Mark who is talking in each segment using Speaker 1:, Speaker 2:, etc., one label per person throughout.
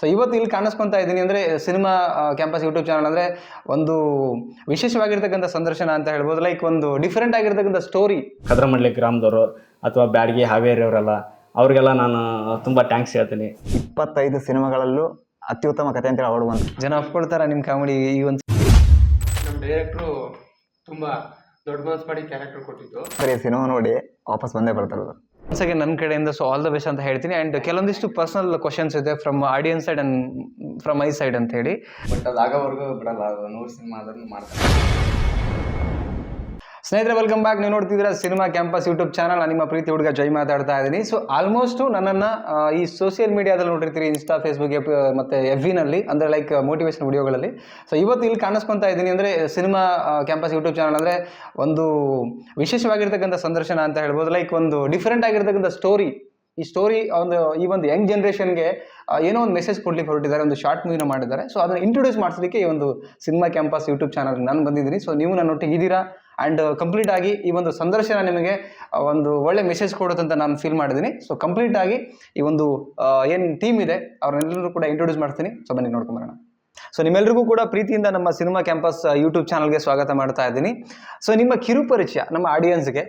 Speaker 1: So ಇವತ್ತು ಇಲ್ಲಿ ಕಾಣಿಸ್ಕೊಂತಾ ಇದ್ದೀನಿ ಅಂದರೆ ಸಿನಿಮಾ ಕ್ಯಾಂಪಸ್ ಯೂಟ್ಯೂಬ್ ಚಾನಲ್ ಅಂದರೆ ಒಂದು ವಿಶೇಷವಾಗಿರ್ತಕ್ಕಂಥ ಸಂದರ್ಶನ ಅಂತ ಹೇಳ್ಬೋದು. ಲೈಕ್ ಒಂದು ಡಿಫ್ರೆಂಟ್ ಆಗಿರ್ತಕ್ಕಂಥ ಸ್ಟೋರಿ
Speaker 2: ಕದ್ರಮಳ್ಳಿ ಗ್ರಾಮದವರು ಅಥವಾ ಬ್ಯಾಡಗಿ ಹಾವೇರಿ ಅವರೆಲ್ಲ ಅವ್ರಿಗೆಲ್ಲ ನಾನು ತುಂಬ ಥ್ಯಾಂಕ್ಸ್ ಹೇಳ್ತೀನಿ.
Speaker 3: ಇಪ್ಪತ್ತೈದು ಸಿನಿಮಾಗಳಲ್ಲೂ ಅತ್ಯುತ್ತಮ ಕತೆ ಅಂತೇಳಿ ಅವಾರ್ಡ್ ಬಂತು
Speaker 1: ಜನ ಒಪ್ಕೊಳ್ತಾರ ನಿಮ್ಮ ಕಾಮಿಡಿ ಈ ಒಂದು
Speaker 4: ನಮ್ಮ ಡೈರೆಕ್ಟ್ರು ತುಂಬ ದೊಡ್ಡ ಮನಸ್ಸು ಮಾಡಿ ಕ್ಯಾರೆಕ್ಟರ್ ಕೊಟ್ಟಿದ್ದು.
Speaker 3: ಸರಿ ಸಿನಿಮಾ ನೋಡಿ ವಾಪಸ್ ಬಂದೇ ಬರ್ತಾರೆ. ಅವ್ರು.
Speaker 1: ಅಗೇನ್ ನನ್ನ ಕಡೆಯಿಂದ ಸೊ ಆಲ್ ದ ಬೆಸ್ಟ್ ಅಂತ ಹೇಳ್ತೀನಿ ಆ್ಯಂಡ್ ಕೆಲವೊಂದಿಷ್ಟು ಪರ್ಸನಲ್ ಕ್ವಶನ್ಸ್ ಇದೆ from audience side and from I side ಅಂತ ಹೇಳಿ
Speaker 5: ಬಟ್ ಅದು ಆಗೋವರೆಗೂ ಬಿಡಲ್ಲ, ಅದು ನೂರು ಸಿನಿಮಾ ಆದ್ರೂ ಮಾಡ್ತಾರೆ
Speaker 1: ಸ್ನೇಹಿತರೆ ವೆಲ್ಕಮ್ ಬ್ಯಾಕ್ ನೀವು ನೋಡ್ತಿದ್ದೀರಾ ಸಿನಿಮಾ ಕ್ಯಾಂಪಸ್ ಯೂಟ್ಯೂಬ್ ಚಾನಲ್ ನಿಮ್ಮ ಪ್ರೀತಿ ಹುಡುಗ ಜೈ ಮಾತಾಡ್ತಾ ಇದ್ದೀನಿ. ಸೊ ಆಲ್ಮೋಸ್ಟ್ ನನ್ನನ್ನು ಈ ಸೋಷಿಯಲ್ ಮೀಡಿಯಾದಲ್ಲಿ ನೋಡಿರ್ತೀರಿ ಇನ್ಸ್ಟಾ ಫೇಸ್ಬುಕ್ ಮತ್ತು ಎಫ್ ವಿನಲ್ಲಿ ಅಂದರೆ ಲೈಕ್ ಮೋಟಿವೇಶನ್ ವಿಡಿಯೋಗಳಲ್ಲಿ ಸೊ ಇವತ್ತು ಇಲ್ಲಿ ಕಾಣಿಸ್ಕೊತಾ ಇದ್ದೀನಿ ಅಂದರೆ ಸಿನಿಮಾ ಕ್ಯಾಂಪಸ್ ಯೂಟ್ಯೂಬ್ ಚಾನಲ್ ಅಂದರೆ ಒಂದು ವಿಶೇಷವಾಗಿರ್ತಕ್ಕಂಥ ಸಂದರ್ಶನ ಅಂತ ಹೇಳ್ಬೋದು. ಲೈಕ್ ಒಂದು ಡಿಫ್ರೆಂಟ್ ಆಗಿರ್ತಕ್ಕಂಥ ಸ್ಟೋರಿ ಈ ಸ್ಟೋರಿ ಒಂದು, ಈ ಒಂದು ಯಂಗ್ ಜನ್ರೇಷನ್ಗೆ ಏನೋ ಒಂದು ಮೆಸೇಜ್ ಕೊಡ್ಲಿಕ್ಕೆ ಹೊರಟಿದ್ದಾರೆ, ಒಂದು ಶಾರ್ಟ್ ಮೂವಿನ ಮಾಡಿದ್ದಾರೆ. ಸೊ ಅದನ್ನು ಇಂಟ್ರೊಡ್ಯೂಸ್ ಮಾಡಿಸಲಿಕ್ಕೆ ಈ ಒಂದು ಸಿನಿಮಾ ಕ್ಯಾಂಪಸ್ ಯೂಟ್ಯೂಬ್ ಚಾನಲ್ ನಾನು ಬಂದಿದ್ದೀನಿ. ಸೊ ನೀವು ನನ್ನೊಟ್ಟಿಗೆ ಇದ್ದೀರಾ? ಆ್ಯಂಡ್ ಕಂಪ್ಲೀಟ್ ಆಗಿ ಈ ಒಂದು ಸಂದರ್ಶನ ನಿಮಗೆ ಒಂದು ಒಳ್ಳೆ ಮೆಸೇಜ್ ಕೊಡುತ್ತಂತ ನಾನು ಫೀಲ್ ಮಾಡಿದ್ದೀನಿ. ಸೊ ಕಂಪ್ಲೀಟ್ ಆಗಿ ಈ ಒಂದು ಏನು ಟೀಮ್ ಇದೆ ಅವ್ರನ್ನೆಲ್ಲರೂ ಕೂಡ ಇಂಟ್ರೊಡ್ಯೂಸ್ ಮಾಡ್ತೀನಿ. ಸೊ ಬನ್ನಿ ನೋಡ್ಕೊಂಬರೋಣ ಸೊ ನಿಮ್ಮೆಲ್ಲರಿಗೂ ಕೂಡ ಪ್ರೀತಿಯಿಂದ ನಮ್ಮ ಸಿನಿಮಾ ಕ್ಯಾಂಪಸ್ ಯೂಟ್ಯೂಬ್ ಚಾನಲ್ಗೆ ಸ್ವಾಗತ ಮಾಡ್ತಾ ಇದ್ದೀನಿ. ಸೊ ನಿಮ್ಮ ಕಿರು ಪರಿಚಯ ನಮ್ಮ ಆಡಿಯನ್ಸ್ಗೆ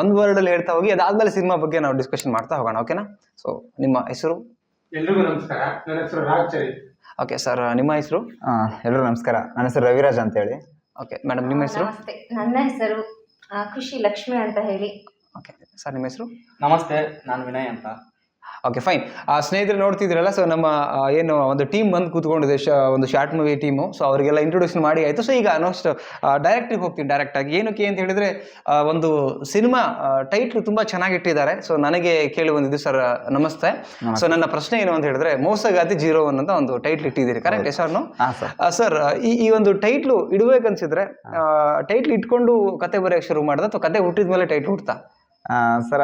Speaker 1: ಒಂದು ವರ್ಡಲ್ಲಿ ಹೇಳ್ತಾ ಹೋಗಿ ಅದಾದಮೇಲೆ ಸಿನಿಮಾ ಬಗ್ಗೆ ನಾವು ಡಿಸ್ಕಷನ್ ಮಾಡ್ತಾ ಹೋಗೋಣ ಓಕೆನಾ ಸೊ ನಿಮ್ಮ ಹೆಸರು?
Speaker 4: ಎಲ್ರಿಗೂ ನಮಸ್ಕಾರ. ನನ್ನ ಹೆಸರು ರಾಜ್
Speaker 1: ಓಕೆ ಸರ್ ನಿಮ್ಮ ಹೆಸರು?
Speaker 3: ಎಲ್ಲರೂ ನಮಸ್ಕಾರ. ನನ್ನ ಹೆಸರು ರವಿರಾಜ್ ಅಂತೇಳಿ.
Speaker 1: ಓಕೆ ಮೇಡಮ್ ನಿಮ್ಮ ಹೆಸರು?
Speaker 6: ನಮಸ್ತೆ. ನನ್ನ ಹೆಸರು ಆ, ಖುಷಿ ಲಕ್ಷ್ಮಿ ಅಂತ ಹೇಳಿ.
Speaker 1: ಓಕೆ ಸರ್ ನಿಮ್ಮ ಹೆಸರು?
Speaker 5: ನಮಸ್ತೆ ನಾನು ವಿನಯ್ ಅಂತ.
Speaker 1: ಓಕೆ ಫೈನ್ ಆ ಸ್ನೇಹಿತರು ನೋಡ್ತಿದ್ರಲ್ಲ ಸೊ ನಮ್ಮ ಏನು ಒಂದು ಟೀಮ್ ಬಂದು ಕೂತ್ಕೊಂಡಿದೆ ಶ ಒಂದು ಶಾರ್ಟ್ ಮೂವಿ ಟೀಮು ಸೊ ಅವರಿಗೆಲ್ಲ ಇಂಟ್ರೊಡ್ಯೂಷನ್ ಮಾಡಿ ಆಯಿತು. ಸೊ ಈಗ ಅನೋಸ್ಟ್ ಡೈರೆಕ್ಟಿಗೆ ಹೋಗ್ತೀನಿ ಡೈರೆಕ್ಟಾಗಿ ಏನಕ್ಕೆ ಅಂತ ಹೇಳಿದರೆ ಆ, ಒಂದು ಸಿನಿಮಾ ಟೈಟ್ಲು ತುಂಬ ಚೆನ್ನಾಗಿಟ್ಟಿದ್ದಾರೆ ಸೊ ನನಗೆ ಕೇಳಿ ಬಂದಿದ್ದು ಸರ್ ನಮಸ್ತೆ. ಸೊ ನನ್ನ ಪ್ರಶ್ನೆ ಏನು ಅಂತ ಹೇಳಿದ್ರೆ ಮೋಸಗಾತಿ ಜೀರೋ ಒನ್ ಅಂತ ಒಂದು ಟೈಟ್ಲ್ ಇಟ್ಟಿದ್ದೀರಿ ಕರೆಕ್ಟ್ ಸರ್ನು
Speaker 3: ಹಾಂ ಸರ್
Speaker 1: ಸರ್ ಈ ಈ ಒಂದು ಟೈಟ್ಲು ಇಡಬೇಕನ್ಸಿದ್ರೆ ಟೈಟ್ಲ್ ಇಟ್ಕೊಂಡು ಕತೆ ಬರೆಯೋಕ್ಕೆ ಶುರು ಮಾಡ್ದ ಅಥವಾ ಕತೆ ಹುಟ್ಟಿದ ಮೇಲೆ ಟೈಟ್ಲ್ ಹುಡ್ತಾ
Speaker 3: ಸರ